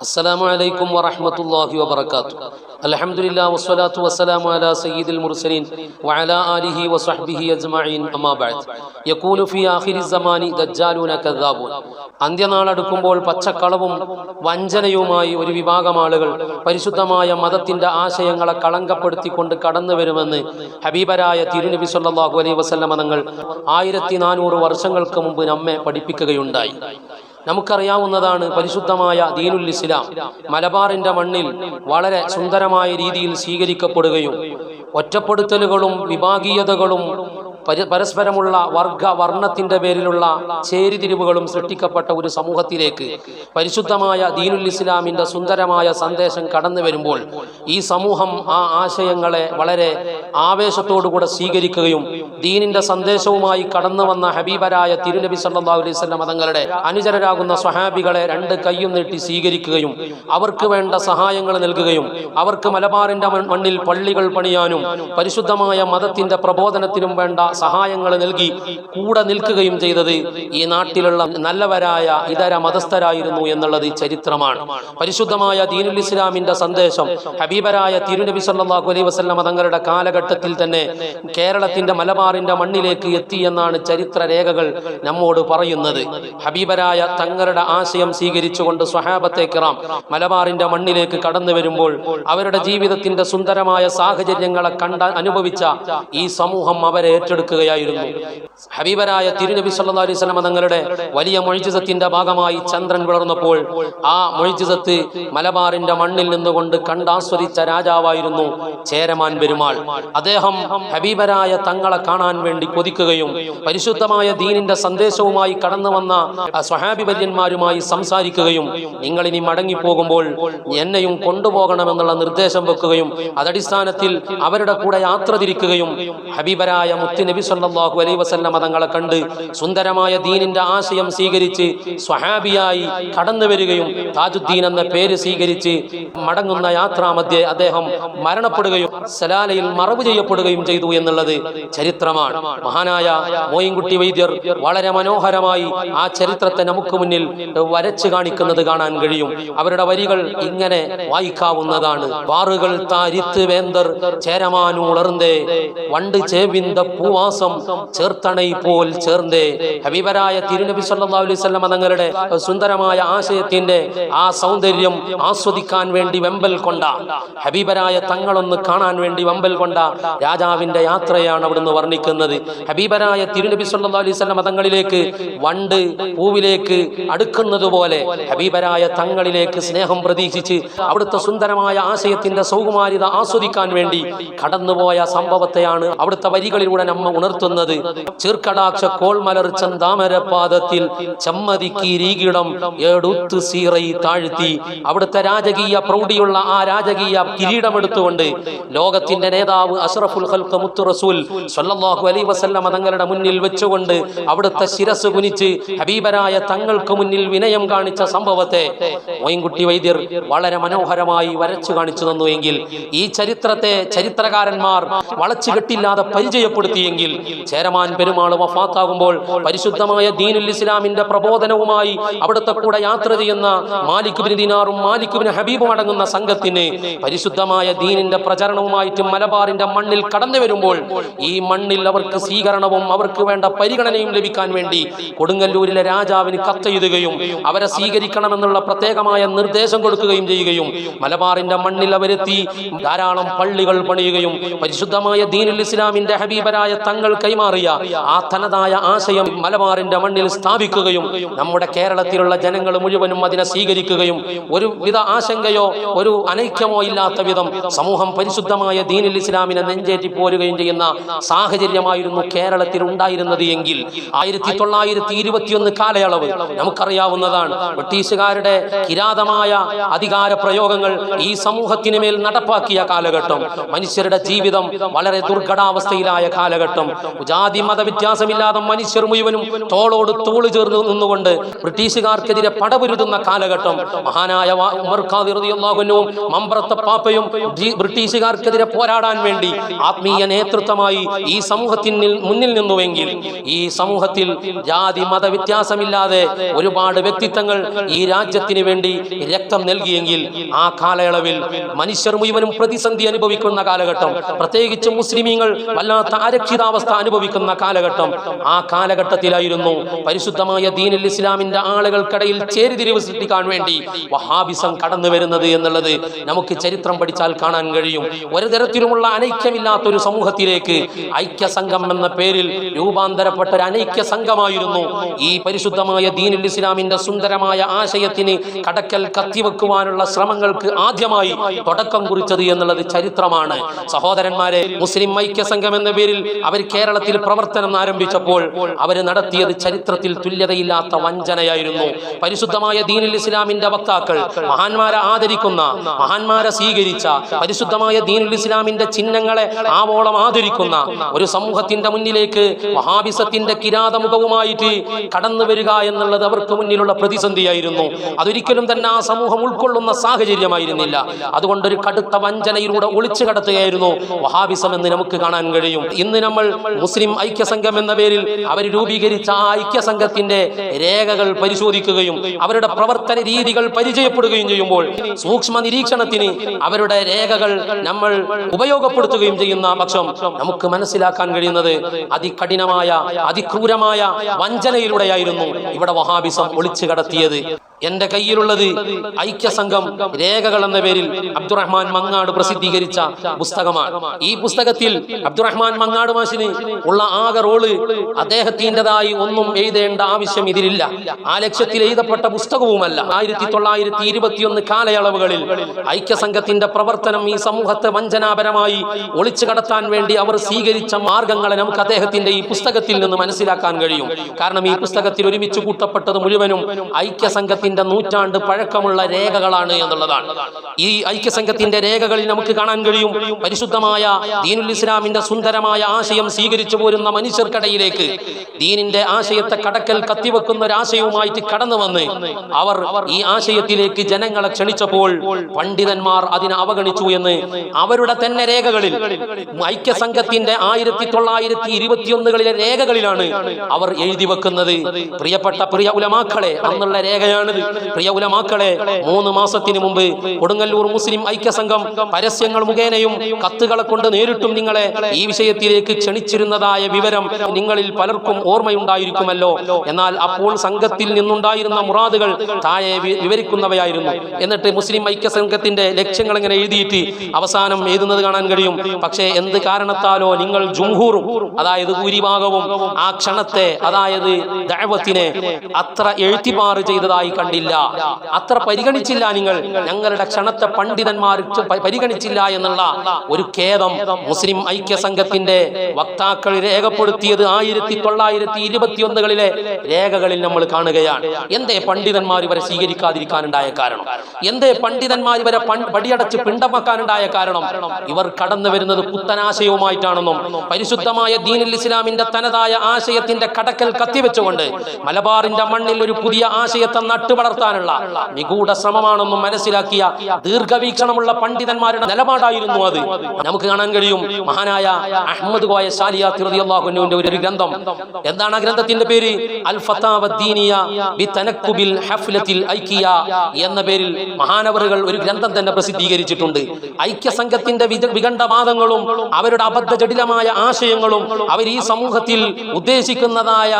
السلام عليكم ورحمة الله وبركاته الحمد لله والصلاة والسلام على سيد المرسلين وعلى آله وصحبه أجمعين أما بعد يكون في آخر الزمان دجالون كذابون അന്ത്യനാളടുക്കുമ്പോൾ പച്ചക്കളവും വഞ്ചനയുമായി ഒരു വിഭാഗം ആളുകൾ പരിശുദ്ധമായ മതത്തിന്റെ ആശയങ്ങളെ കളങ്കപ്പെടുത്തിക്കൊണ്ട് കടന്നു വരുമെന്ന് ഹബീബരായ തിരുനബി സല്ലല്ലാഹു അലൈഹി വസല്ലമ തങ്ങൾ ആയിരത്തി നാനൂറ് വർഷങ്ങൾക്ക് മുമ്പ് നമ്മെ പഠിപ്പിക്കുകയുണ്ടായി നമുക്കറിയാവുന്നതാണ് പരിശുദ്ധമായ ദീനുൽ ഇസ്ലാം. മലബാറിന്റെ മണ്ണിൽ വളരെ സുന്ദരമായ രീതിയിൽ സ്വീകരിക്കപ്പെടുകയും ഒറ്റപ്പെടുത്തലുകളും വിഭാഗീയതകളും പരസ്പരമുള്ള വർഗ വർണത്തിന്റെ പേരിലുള്ള ചേരിതിരിവുകളും സൃഷ്ടിക്കപ്പെട്ട ഒരു സമൂഹത്തിലേക്ക് പരിശുദ്ധമായ ദീനുൽ ഇസ്ലാമിന്റെ സുന്ദരമായ സന്ദേശം കടന്നു വരുമ്പോൾ ഈ സമൂഹം ആ ആശയങ്ങളെ വളരെ ആവേശത്തോടുകൂടെ സ്വീകരിക്കുകയും ദീനിന്റെ സന്ദേശവുമായി കടന്നു വന്ന ഹബീബരായ തിരുനബി സല്ലല്ലാഹു അലൈഹി മതങ്ങളുടെ തങ്ങളുടെ അനുചരരാകുന്ന സ്വഹാബികളെ രണ്ട് കൈയും നീട്ടി സ്വീകരിക്കുകയും അവർക്ക് വേണ്ട സഹായങ്ങൾ നൽകുകയും അവർക്ക് മലബാറിന്റെ മണ്ണിൽ പള്ളികൾ പണിയാനും പരിശുദ്ധമായ മതത്തിന്റെ പ്രബോധനത്തിനും വേണ്ട സഹായങ്ങൾ നൽകി കൂടെ നിൽക്കുകയും ചെയ്തത് ഈ നാട്ടിലുള്ള നല്ലവരായ ഇതര മതസ്ഥരായിരുന്നു എന്നുള്ളത് ചരിത്രമാണ്. പരിശുദ്ധമായ ദീനുൽ ഇസ്ലാമിന്റെ സന്ദേശം ഹബീബരായ തിരുനബി സല്ലല്ലാഹു അലൈഹി വസല്ലം തങ്ങളുടെ കാലഘട്ടത്തിൽ തന്നെ കേരളത്തിന്റെ മലബാറിന്റെ മണ്ണിലേക്ക് എത്തി എന്നാണ് ചരിത്ര രേഖകൾ നമ്മോട് പറയുന്നത്. ഹബീബരായ തങ്ങളുടെ ആശയം സ്വീകരിച്ചുകൊണ്ട് സ്വഹാബത്തെ കിറാം മലബാറിന്റെ മണ്ണിലേക്ക് കടന്നു വരുമ്പോൾ അവരുടെ ജീവിതത്തിന്റെ സുന്ദരമായ സാഹചര്യങ്ങളെ കണ്ട അനുഭവിച്ച ഈ സമൂഹം അവരെ ഏറ്റെടുക്കുകയായിരുന്നു ഹബീബരായ തിരുനബി സല്ലാ അലൈഹി വസല്ലം തങ്ങളുടെ വലിയ മൊഴിജിസത്തിന്റെ ഭാഗമായി ചന്ദ്രൻ വിളർന്നപ്പോൾ ആ മൊഴിജിസത്ത് മലബാറിന്റെ മണ്ണിൽ നിന്നുകൊണ്ട് കണ്ടാസ്വദിച്ച രാജാവായിരുന്നു ചേരമാൻ പെരുമാൾ. അദ്ദേഹം ഹബീബരായ തങ്ങളെ കാണാൻ വേണ്ടി കൊതിക്കുകയും പരിശുദ്ധമായ ദീനിന്റെ സന്ദേശവുമായി കടന്നു വന്ന സ്വഹാബിപര്യന്മാരുമായി സംസാരിക്കുകയും നിങ്ങൾ ഇനി മടങ്ങിപ്പോകുമ്പോൾ എന്നെയും കൊണ്ടുപോകണമെന്നുള്ള നിർദ്ദേശം വെക്കുകയും അതടിസ്ഥാനത്തിൽ അവരുടെ കൂടെ യാത്ര തിരിക്കുകയും ഹബീബരായ മുത്തു നബി സല്ലാഹു അലൈ വസല്ലം തങ്ങളെ കണ്ട് സുന്ദരമായ ദീനിന്റെ ആശയം സ്വീകരിച്ച് സ്വഹാബിയായി കടന്നു വരികയും താജുദ്ദീൻ എന്ന പേര് സ്വീകരിച്ച് മടങ്ങുന്ന യാത്രാമധ്യേ അദ്ദേഹം മരണപ്പെടുകയും സലാലയിൽ മറവ് ചെയ്യപ്പെടുകയും ചെയ്തു എന്നുള്ളത് ചരിത്രമാണ്. മഹാനായ മോയിൻകുട്ടി വൈദ്യർ വളരെ മനോഹരമായി ആ ചരിത്രത്തെ നമുക്ക് മുന്നിൽ വരച്ചു കാണിക്കുന്നത് കാണാൻ കഴിയും. അവരുടെ വരികൾ ഇങ്ങനെ വായിക്കാവുന്നതാണ്. വാറുകൾ താരിത്ത് വേന്തർ ചേരമാനുളർന്നേ വണ്ട് ചേവിന്ത പൂവാസം ചേർത്തണൈ പോൽ ചേർന്നേ ഹബീബരായ തിരുനബി സല്ലല്ലാഹു അലൈഹി വസല്ലം തങ്ങളുടെ സുന്ദരമായ ആശയത്തിന്റെ ആ സൗന്ദര്യം ആസ്വദിക്കാൻ വേണ്ടി വെമ്പൽ കൊണ്ട ഹബീബരായ തങ്ങളൊന്ന് കാണാൻ വേണ്ടി വെമ്പൽ കൊണ്ട രാജാവിന്റെ യാത്രയാണ് അവിടുന്ന് വർണിക്കുന്നത്. ഹബീബരായ തിരുനബി സല്ലല്ലാഹു അലൈഹി വസല്ലം തങ്ങളിലേക്ക് വണ്ട് പൂവിലേക്ക് അടുക്കുന്നത് പോലെ ഹബീബരായ തങ്ങളിലേക്ക് സ്നേഹം പ്രതീക്ഷിച്ച് അവിടുത്തെ സുന്ദരമായ ആശയത്തിന്റെ സൗകുമാരിത ആസ്വദിക്കാൻ വേണ്ടി കടന്നുപോയ സംഭവത്തെയാണ് അവിടുത്തെ വരികളിലൂടെ ഉണർത്തുന്നത്. ചീർക്കടാക്ഷ കോൾമലർ ചന്താമര ചമ്മതിക്കിരീകിടം എടുത്തു സീറൈ താഴ്ത്തി. അവിടുത്തെ രാജകീയ പ്രൗഢിയുള്ള ആ രാജകീയ കിരീടമെടുത്തുകൊണ്ട് ലോകത്തിന്റെ നേതാവ് അഷ്റഫുൽ ഖൽഖ് മുത്തു റസൂൽ സല്ലല്ലാഹു അലൈഹി വസല്ലമ തങ്ങളുടെ മുന്നിൽ വെച്ചുകൊണ്ട് അവിടുത്തെ ശിരസ് കുനിച്ച് ഹബീബരായ തങ്ങൾക്ക് മുന്നിൽ വിനയം കാണിച്ച സംഭവത്തെ മൊയിൻകുട്ടി വൈദ്യർ വളരെ മനോഹരമായി വരച്ചു കാണിച്ചു തന്നു എങ്കിൽ ഈ ചരിത്രത്തെ ചരിത്രകാരന്മാർ വളച്ചു കെട്ടില്ലാതെ പരിചയപ്പെടുത്തിയെങ്കിൽ ചേരമാൻ പെരുമാൾ വഫാത്താകുമ്പോൾ പരിശുദ്ധമായ ദീനുൽ ഇസ്ലാമിന്റെ പ്രബോധനവുമായി അവിടുത്തെ കൂടെ യാത്ര ചെയ്യുന്ന മാലിക് ബിൻ ദിനാറും മാലിക് ബിൻ ഹബീബും അടങ്ങുന്ന സംഘത്തിന് പരിശുദ്ധമായ ദീനിന്റെ പ്രചരണവുമായിട്ട് മലബാറിന്റെ മണ്ണിൽ കടന്നു വരുമ്പോൾ ഈ മണ്ണിൽ അവർക്ക് സ്വീകരണവും അവർക്ക് വേണ്ട പരിഗണനയും ലഭിക്കാൻ വേണ്ടി കൊടുങ്ങല്ലൂരിലെ രാജാവിന് കത്തെഴുതുകയും അവരെ സ്വീകരിക്കണമെന്നുള്ള പ്രത്യേകമായ നിർദ്ദേശം കൊടുക്കുകയും ചെയ്യുകയും മലബാറിന്റെ മണ്ണിൽ അവരെത്തി ധാരാളം പള്ളികൾ പണിയുകയും പരിശുദ്ധമായ ദീനുൽ ഇസ്ലാമിന്റെ ഹബീബരായ തങ്ങൾ കൈമാറിയ ആ തനതായ ആശയം മലബാറിന്റെ മണ്ണിൽ സ്ഥാപിക്കുകയും നമ്മുടെ കേരളത്തിലുള്ള ജനങ്ങൾ മുഴുവനും അതിനെ സ്വീകരിക്കുകയും ഒരു വിധ ആശങ്കയോ ഒരു അനൈക്യമോ ഇല്ലാത്ത വിധം സമൂഹം പരിശുദ്ധമായ ദീനുൽ ഇസ്ലാമിനെ നെഞ്ചേറ്റി പോരുകയും ചെയ്യുന്ന സാഹചര്യമായിരുന്നു കേരളത്തിൽ ഉണ്ടായിരുന്നത് എങ്കിൽ. ആയിരത്തി തൊള്ളായിരത്തി ഇരുപത്തിയൊന്ന് കാലയളവ് നമുക്കറിയാവുന്നതാണ്. ബ്രിട്ടീഷുകാരുടെ കിരാതമായ അധികാര പ്രയോഗങ്ങൾ ഈ സമൂഹത്തിന് മേൽ നടപ്പാക്കിയ കാലഘട്ടം. മനുഷ്യരുടെ ജീവിതം വളരെ ദുർഘടാവസ്ഥയിലായ കാലഘട്ടം. കാലഘട്ടം ജാതി മത വ്യത്യാസമില്ലാതെ മനുഷ്യർ മുഴുവനും തോളോട് തോൾ ചേർന്ന് നിന്നുകൊണ്ട് ബ്രിട്ടീഷുകാർക്കെതിരെ പടപുരുതുന്ന കാലഘട്ടം. മഹാനായ മമ്പ്രത്ത പാപ്പയും ബ്രി- ബ്രിട്ടീഷുകാർക്കെതിരെ പോരാടാൻ വേണ്ടി ആത്മീയ നേതൃത്വമായി ഈ സമൂഹത്തിന് മുന്നിൽ നിന്നുവെങ്കിൽ ഈ സമൂഹത്തിൽ ജാതി മത വ്യത്യാസമില്ലാതെ ഒരുപാട് വ്യക്തിത്വങ്ങൾ ഈ രാജ്യത്തിന് വേണ്ടി രക്തം നൽകിയെങ്കിൽ ആ കാലയളവിൽ മനുഷ്യർ മുഴുവനും പ്രതിസന്ധി അനുഭവിക്കുന്ന കാലഘട്ടം. പ്രത്യേകിച്ച് മുസ്ലിമീങ്ങൾ വല്ലാത്ത അരക്ഷിതാവസ്ഥ അനുഭവിക്കുന്ന കാലഘട്ടം. ആ കാലഘട്ടത്തിലായിരുന്നു പരിശുദ്ധമായ ദീനുൽ ഇസ്ലാമിന്റെ ആളുകൾക്കിടയിൽ ചേരിതിരിവ് സൃഷ്ടിക്കാൻ വേണ്ടി വഹാബിസം കടന്നു വരുന്നത് എന്നുള്ളത് നമുക്ക് ചരിത്രം പഠിച്ചാൽ കാണാൻ കഴിയും. ഒരു തരത്തിലുമുള്ള അനൈക്യമില്ലാത്ത ഒരു സമൂഹത്തിലേക്ക് ഐക്യ സംഘം എന്ന പേരിൽ രൂപാന്തരപ്പെട്ട ഒരു അനൈക്യ സംഘമായിരുന്നു ഈ പരിശുദ്ധമായ ദീനുൽ ഇസ്ലാമിന്റെ സുന്ദരമായ ആശയത്തിന് കടക്കൽ കത്തിവെക്കുവാനുള്ള ശ്രമങ്ങൾക്ക് ആദ്യമായി തുടക്കം കുറിച്ചത് എന്നുള്ളത് ചരിത്രമാണ്. സഹോദരന്മാരെ മുസ്ലിം ഐക്യ സംഘം എന്ന പേരിൽ അവർ കേരളത്തിൽ പ്രവർത്തനം ആരംഭിച്ചപ്പോൾ അവർ നടത്തിയത് ചരിത്രത്തിൽ തുല്യതയില്ലാത്ത വഞ്ചനയായിരുന്നു. പരിശുദ്ധമായ ദീനുൽ ഇസ്ലാമിന്റെ വക്താക്കൾ മഹാന്മാരെ ആദരിക്കുന്ന മഹാന്മാരെ സ്വീകരിച്ച പരിശുദ്ധമായ ദീനുൽ ഇസ്ലാമിന്റെ ചിഹ്നങ്ങളെ ആവോളം ആദരിക്കുന്ന ഒരു സമൂഹത്തിന്റെ മുന്നിലേക്ക് മഹാവിസത്തിന്റെ കിരാതമുഖവുമായിട്ട് കടന്നു വരിക എന്നുള്ളത് അവർക്ക് മുന്നിലുള്ള പ്രതിസന്ധിയായിരുന്നു. അതൊരിക്കലും തന്നെ ആ സമൂഹം ഉൾക്കൊള്ളുന്ന സാഹചര്യമായിരുന്നില്ല. അതുകൊണ്ട് ഒരു കടുത്ത വഞ്ചനയിലൂടെ ഒളിച്ചു കടത്തുകയായിരുന്നു വഹാബിസം എന്ന് നമുക്ക് കാണാൻ കഴിയും. ഇന്ന് നമ്മൾ മുസ്ലിം ഐക്യസംഘം എന്ന പേരിൽ അവർ രൂപീകരിച്ച ആ ഐക്യസംഘത്തിന്റെ രേഖകൾ പരിശോധിക്കുകയും അവരുടെ പ്രവർത്തന രീതികൾ പരിചയപ്പെടുകയും ചെയ്യുമ്പോൾ സൂക്ഷ്മ നിരീക്ഷണത്തിന് അവരുടെ രേഖകൾ നമ്മൾ ഉപയോഗപ്പെടുത്തുകയും ചെയ്യുന്ന പക്ഷം നമുക്ക് മനസ്സിലാക്കാൻ കഴിയുന്നത് അതികഠിനമായ അതിക്രൂരമായ വഞ്ചനയിലൂടെയായിരുന്നു ഇവിടെ വഹാബിസം ഒളിച്ചു കടത്തിയത് എന്റെ കയ്യിലുള്ളത് ഐക്യസംഘം രേഖകൾ എന്ന പേരിൽ അബ്ദുറഹ്മാൻ മങ്ങാട് പ്രസിദ്ധീകരിച്ച പുസ്തകമാണ്. ഈ പുസ്തകത്തിൽ അബ്ദുറഹ്മാൻ മങ്ങാട് മാഷിന് ഉള്ള ആകെ റോൾ അദ്ദേഹത്തിന്റെതായി ഒന്നും എഴുതേണ്ട ആവശ്യം ഇതിലില്ല. ആ ലക്ഷ്യത്തിൽ എഴുതപ്പെട്ട പുസ്തകവുമല്ല. ആയിരത്തി തൊള്ളായിരത്തി ഇരുപത്തിയൊന്ന് കാലയളവുകളിൽ ഐക്യസംഘത്തിന്റെ പ്രവർത്തനം ഈ സമൂഹത്തെ വഞ്ചനാപരമായി ഒളിച്ചു കടത്താൻ വേണ്ടി അവർ സ്വീകരിച്ച മാർഗങ്ങളെ നമുക്ക് അദ്ദേഹത്തിന്റെ ഈ പുസ്തകത്തിൽ നിന്ന് മനസ്സിലാക്കാൻ കഴിയും. കാരണം ഈ പുസ്തകത്തിൽ ഒരുമിച്ച് കൂട്ടപ്പെട്ടത് മുഴുവനും ഐക്യസംഘത്തിന്റെ നൂറ്റാണ്ട് പഴക്കമുള്ള രേഖകളാണ് എന്നുള്ളതാണ്. ഈ ഐക്യസംഘത്തിന്റെ രേഖകളിൽ നമുക്ക് കാണാൻ കഴിയും. പരിശുദ്ധമായ ദീനുൽ ഇസ്ലാമിന്റെ സുന്ദരമായ ആശയം സ്വീകരിച്ചു പോരുന്ന മനുഷ്യർക്കിടയിലേക്ക് ദീനിന്റെ ആശയത്തെ കടക്കൽ കത്തിവെക്കുന്ന ഒരു ആശയവുമായിട്ട് കടന്നു വന്ന് അവർ ഈ ആശയത്തിലേക്ക് ജനങ്ങളെ ക്ഷണിച്ചപ്പോൾ പണ്ഡിതന്മാർ അതിനെ അവഗണിച്ചു എന്ന് അവരുടെ തന്നെ രേഖകളിൽ ഐക്യസംഘത്തിന്റെ ആയിരത്തി തൊള്ളായിരത്തി ഇരുപത്തിയൊന്നുകളിലെ രേഖകളിലാണ് അവർ എഴുതി വെക്കുന്നത് പ്രിയപ്പെട്ട പ്രിയ ഉലമാക്കളെ അന്നുള്ള രേഖയാണിത്. പ്രിയ ഉലമാക്കളെ മൂന്ന് മാസത്തിന് മുമ്പ് കൊടുങ്ങല്ലൂർ മുസ്ലിം ഐക്യസംഘം പരസ്യങ്ങൾ മുഖേനയും കത്തുകളെ കൊണ്ട് നേരിട്ടും നിങ്ങളെ ഈ വിഷയത്തിലേക്ക് ക്ഷണിച്ചിരുന്നതായ വിവരം നിങ്ങളിൽ പലർക്കും ഓർമ്മയുണ്ടായിരിക്കുമല്ലോ. എന്നാൽ അപ്പോൾ സംഘത്തിൽ നിന്നുണ്ടായിരുന്ന മുറാദുകൾ താഴെ വിവരിക്കുന്നവയായിരുന്നു. എന്നിട്ട് മുസ്ലിം ഐക്യസംഘത്തിന്റെ ലക്ഷ്യങ്ങൾ ഇങ്ങനെ എഴുതിയിട്ട് അവസാനം എഴുതുന്നത് കാണാൻ കഴിയും. പക്ഷേ എന്ത് കാരണത്താലോ നിങ്ങൾ ജുംഹൂറും അതായത് ഭൂരിഭാഗവും ആ ക്ഷണത്തെ അതായത് ദഅവത്തിനെ അത്ര എഴുത്തിമാറ് ചെയ്തതായി കണ്ടില്ല. അത്ര പരിഗണിച്ചില്ല നിങ്ങൾ. ഞങ്ങളുടെ ക്ഷണത്തെ പണ്ഡിതന്മാർ പരിഗണിച്ചില്ല എന്നുള്ള ഒരു ഖേദം മുസ്ലിം ഐക്യ സംഘത്തിന്റെ വക്താക്കൾ രേഖപ്പെടുത്തിയത് ആയിരത്തി തൊള്ളായിരത്തി ഇരുപത്തിയൊന്നുകളിലെ രേഖകളിൽ നമ്മൾ കാണുകയാണ്. എന്തേ പണ്ഡിതന്മാർ ഇവരെ സ്വീകരിക്കാതിരിക്കാനുണ്ടായ കാരണം? എന്തേ പണ്ഡിതന്മാർ ഇവരെ പടിയടച്ച് പിണ്ടം വെക്കാനുണ്ടായ കാരണം? ഇവർ കടന്നു വരുന്നത് പുത്തനാശയവുമായിട്ടാണെന്നും പരിശുദ്ധമായ ദീനുൽ ഇസ്ലാമിന്റെ തനതായ ആശയത്തിന്റെ കടക്കൽ കത്തിവെച്ചുകൊണ്ട് മലബാറിന്റെ മണ്ണിൽ ഒരു പുതിയ ആശയത്തെ നട്ടുവളർത്താനുള്ള നിഗൂഢ ശ്രമമാണെന്നും മനസ്സിലാക്കിയ ദീർഘവീക്ഷണമുള്ള പണ്ഡിതന്മാരുടെ നിലപാടായിരുന്നു അത്. നമുക്ക് കാണാൻ കഴിയും മഹാനായ അഹമ്മദ് കോയ ഷാലിയാഹുവിന്റെ ഒരു ഗ്രന്ഥം. എന്താണ് ആ ഗ്രന്ഥത്തിന്റെ പേര്? അൽ ബി ഹഫ്ലത്തിൽ ഐക്കിയ എന്ന പേരിൽ മഹാനവറുകൾ ഒരു ഗ്രന്ഥം തന്നെ പ്രസിദ്ധീകരിച്ചിട്ടുണ്ട്. ഐക്യ സംഘത്തിന്റെ വികണ്ഠവാദങ്ങളും അവരുടെ അബദ്ധ ജടിലമായ ആശയങ്ങളും അവർ ഈ സമൂഹത്തിൽ ഉദ്ദേശിക്കുന്നതായ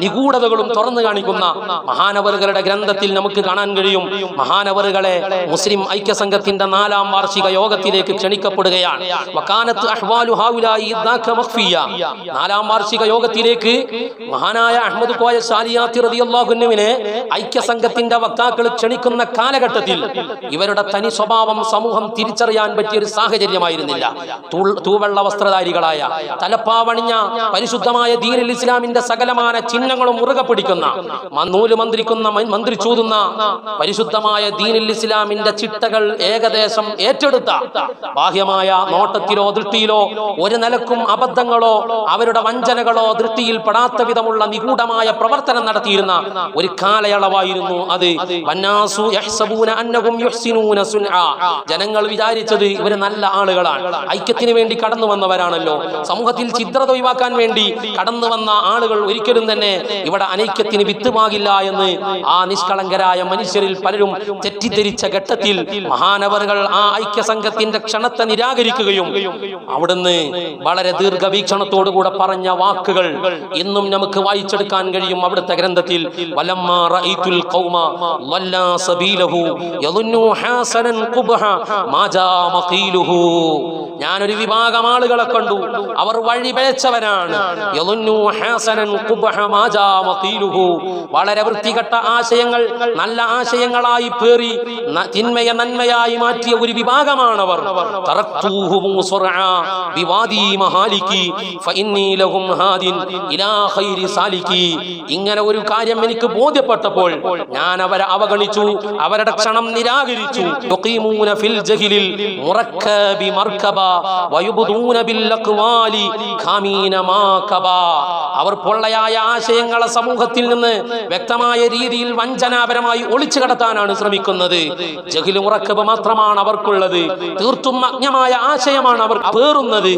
നിഗൂഢതകളും തുറന്നു കാണിക്കുന്ന മഹാനവറുകളുടെ ഗ്രന്ഥത്തിൽ നമുക്ക് കാണാൻ കഴിയും. മഹാനവറുകളെ മുസ്ലിം ഐക്യ സംഘത്തിന്റെ നാലാം വാർഷിക യോഗത്തിലേക്ക് ക്ഷണിക്കപ്പെടുകയാണ്. നാലാം വാർഷിക യോഗത്തിലേക്ക് മഹാനായ അഹമ്മദ് കോയ ഷാലിയാത്തി ഐക്യ സംഘത്തിന്റെ വക്താക്കൾ ക്ഷണിക്കുന്ന കാലഘട്ടത്തിൽ ഇവരുടെ തനി സ്വഭാവം സമൂഹം തിരിച്ചറിയാൻ പറ്റിയ ഒരു സാഹചര്യമായിരുന്നില്ല തൂവെള്ള വസ്ത്രധാരികളായ തലപ്പാവണിഞ്ഞ പരിശുദ്ധമായ ദീനൽ ഇസ്ലാമിന്റെ സകലമായ ചിഹ്നങ്ങളും മുറുകെ പിടിക്കുന്ന നൂൽ മന്ത്രിക്കുന്ന മന്ത്രി വിളിച്ചൂതുന്ന പരിശുദ്ധമായ ദീനുൽ ഇസ്ലാമിന്റെ ചിട്ടകൾ ഏകദേശം ഏറ്റെടുത്ത ബാഹ്യമായ നോട്ടത്തിലോ ദൃഷ്ടിയിലോ ഒരു നിലക്കും അബദ്ധങ്ങളോ അവരുടെ വഞ്ചനകളോ ദൃഷ്ടിയിൽ പെടാത്ത വിധമുള്ള നിഗൂഢമായ പ്രവർത്തനം നടത്തിയിരുന്ന ഒരു കാലയളവായിരുന്നു അത്. ജനങ്ങൾ വിചാരിച്ചത് ഇവർ നല്ല ആളുകളാണ്. ഐക്യത്തിന് വേണ്ടി കടന്നു വന്നവരാണല്ലോ. സമൂഹത്തിൽ ചിത്രത ഒഴിവാക്കാൻ വേണ്ടി കടന്നു വന്ന ആളുകൾ ഒരിക്കലും തന്നെ ഇവിടെ അനൈക്യത്തിന് വിത്തുമാകില്ല എന്ന് ആ നിഷ്കളങ്കരായ മനുഷ്യരിൽ പലരും തെറ്റിദ്ധരിച്ച ഘട്ടത്തിൽ മഹാനവറുകൾ ആ ഐക്യ സംഘത്തിന്റെ ക്ഷണത്തെ നിരാകരിക്കുകയും അവിടുന്ന് വളരെ ദീർഘവീക്ഷണത്തോടുകൂടെ പറഞ്ഞ വാക്കുകൾ ഇന്നും നമുക്ക് വായിച്ചെടുക്കാൻ കഴിയും അവിടുത്തെ ഗ്രന്ഥത്തിൽ. സബീലഹു യظنു ഹാസനൻ ഖുബ്ഹ മാ മഖീലുഹു. ഞാനൊരു വിഭാഗം ആളുകളെ കണ്ടു. അവർ വഴി ജാ വളരെ വൃത്തികെട്ട ആശയങ്ങൾ നല്ല ആശയങ്ങളായി പേറി തിന്മയെ നന്മയായി മാറ്റിയ ഒരു വിഭാഗമാണവർ. ഇങ്ങനെ ഒരു കാര്യം എനിക്ക് ബോധ്യപ്പെട്ടപ്പോൾ ഞാൻ അവരെ അവഗണിച്ചു അവരുടെ ക്ഷണം നിരാകരിച്ചു. മുറക്കബി മർക്കബ അവർ പൊള്ളയായ ആശയങ്ങളെ സമൂഹത്തിൽ നിന്ന് വ്യക്തമായ രീതിയിൽ വഞ്ചനാപരമായി ഒളിച്ചു കടത്താനാണ് ശ്രമിക്കുന്നത്. ജഹിലും ഉറക്കവ് മാത്രമാണ് അവർക്കുള്ളത്. തീർത്തും അജ്ഞമായ ആശയമാണ് അവർ പേറുന്നത്.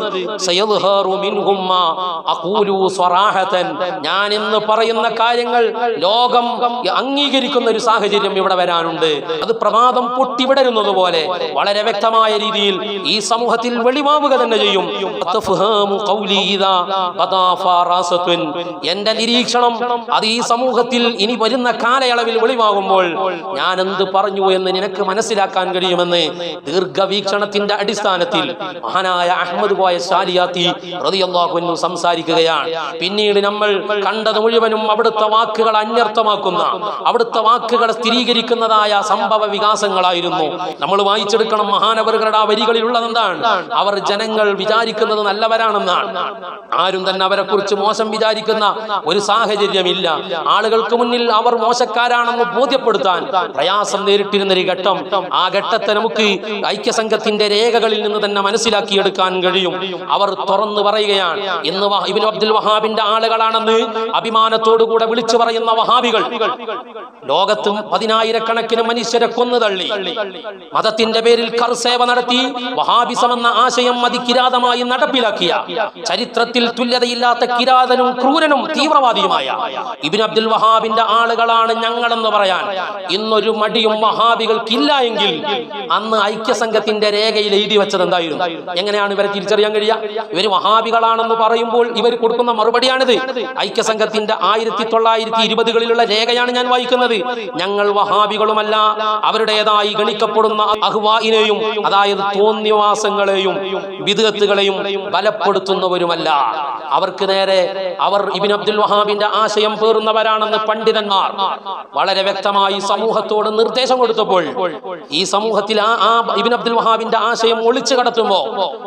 ഞാൻ ഇന്ന് പറയുന്ന കാര്യങ്ങൾ ലോകം അംഗീകരിക്കുന്ന ഒരു സാഹചര്യം ഇവിടെ വരാനുണ്ട്. അത് പ്രമാദം പൊട്ടിവിടരുന്നത് പോലെ വളരെ വ്യക്തമായ രീതിയിൽ ഈ സമൂഹത്തിൽ വെളിവാവുക തന്നെ ചെയ്യും. എന്റെ നിരീക്ഷണം അത് ഈ സമൂഹത്തിൽ ഇനി വരുന്ന കാലയളവിൽ വെളിവാകുമ്പോൾ ഞാൻ എന്ത് പറഞ്ഞു എന്ന് നിനക്ക് മനസ്സിലാക്കാൻ കഴിയുമെന്ന് ദീർഘവീക്ഷണത്തിന്റെ അടിസ്ഥാനത്തിൽ മഹാനായ അഹമ്മദ് പോയ ശാലിയാത്തി റളിയല്ലാഹു അൻഹു സംസാരിക്കുകയാണ്. പിന്നീട് നമ്മൾ കണ്ടത് മുഴുവനും അവിടുത്തെ വാക്കുകൾ അന്യർത്ഥമാക്കുന്ന അവിടുത്തെ വാക്കുകൾ സ്ഥിരീകരിക്കുന്നതായ സംഭവ വികാസങ്ങളായിരുന്നു. നമ്മൾ വായിച്ചെടുക്കണം മഹാനവറുകളുടെ ആ വരികളിലുള്ളത് എന്താണ്? അവർ ജനങ്ങൾ വിചാരിക്കുന്നത് നല്ലവരാണെന്നാണ്. ആരും തന്നെ അവരെ കുറിച്ച് മോശം വിചാരിക്കുന്ന ഒരു സാഹചര്യമില്ല. ആളുകൾക്ക് മുന്നിൽ അവർ മോശക്കാരാണെന്ന് ബോധ്യപ്പെടുത്താൻ പ്രയാസം നേരിട്ടിരുന്ന ഒരു ഘട്ടം. ആ ഘട്ടത്തെ നമുക്ക് ഐക്യസംഘത്തിന്റെ രേഖകളിൽ നിന്ന് തന്നെ മനസ്സിലാക്കിയെടുക്കാൻ കഴിയും. അവർ തുറന്നു പറയുകയാണ് ഇന്ന് ഇബിൻ അബ്ദുൽ വഹാബിന്റെ ആളുകളാണെന്ന് അഭിമാനത്തോടുകൂടെ വിളിച്ചു പറയുന്ന വഹാബികൾ. ലോകത്തും പതിനായിരക്കണക്കിന് മനുഷ്യരെ കൊന്നു തള്ളി. മതത്തിന്റെ പേരിൽ കർസേവ നടത്തി വഹാബിസം എന്ന ആശയം അതികിരാതമായി നടപ്പിലാക്കിയ. ചരിത്രത്തിൽ തുല്യതയില്ലാത്ത കിരാതനും ക്രൂരനും തീവ്രവാദിയുമായ ഇബിൻ അബ്ദുൽ വഹാബിന്റെ ആളുകളാണ് ഞങ്ങളെന്ന് പറയാൻ. ഇന്നൊരു മടിയും വഹാബികൾക്കില്ല എങ്കിൽ അന്ന് ഐക്യസംഘത്തിന്റെ രേഖയിൽ എഴുതി വെച്ചത് എന്തായിരുന്നു? എങ്ങനെയാണ് ഇവരെ തിരിച്ചറിയാൻ കഴിയുക? ഇവർ വഹാബികളാണെന്ന് പറയുമ്പോൾ ഇവർ കൊടുക്കുന്ന മറുപടിയാണിത്. ഐക്യസംഘത്തിന്റെ ആയിരത്തി തൊള്ളായിരത്തി ഇരുപതുകളിലുള്ള രേഖയാണ് ഞാൻ വായിക്കുന്നത്. ഞങ്ങൾ വഹാബികളുമല്ല അവരുടേതായി ഗണിക്കപ്പെടുന്ന അഹ്വാഇനെയും അതായത് തോന്നിവാസങ്ങളെയും വിദഗത്തുകളെയും ബലപ്പെടുത്തുന്നവരുമല്ല. അവർക്ക് നേരെ അവർ ഇബിൻ അബ്ദുൽ വഹാബിന്റെ ആശയം പേറുന്നവരാണെന്ന് പണ്ഡിതന്മാർ വളരെ വ്യക്തമായി സമൂഹത്തോട് നിർദ്ദേശം കൊടുത്തപ്പോൾ ഈ സമൂഹത്തിൽ ആ ആ ഇബിൻ അബ്ദുൽ വഹാബിന്റെ ആശയം ഒളിച്ചു കടത്തുമ്പോ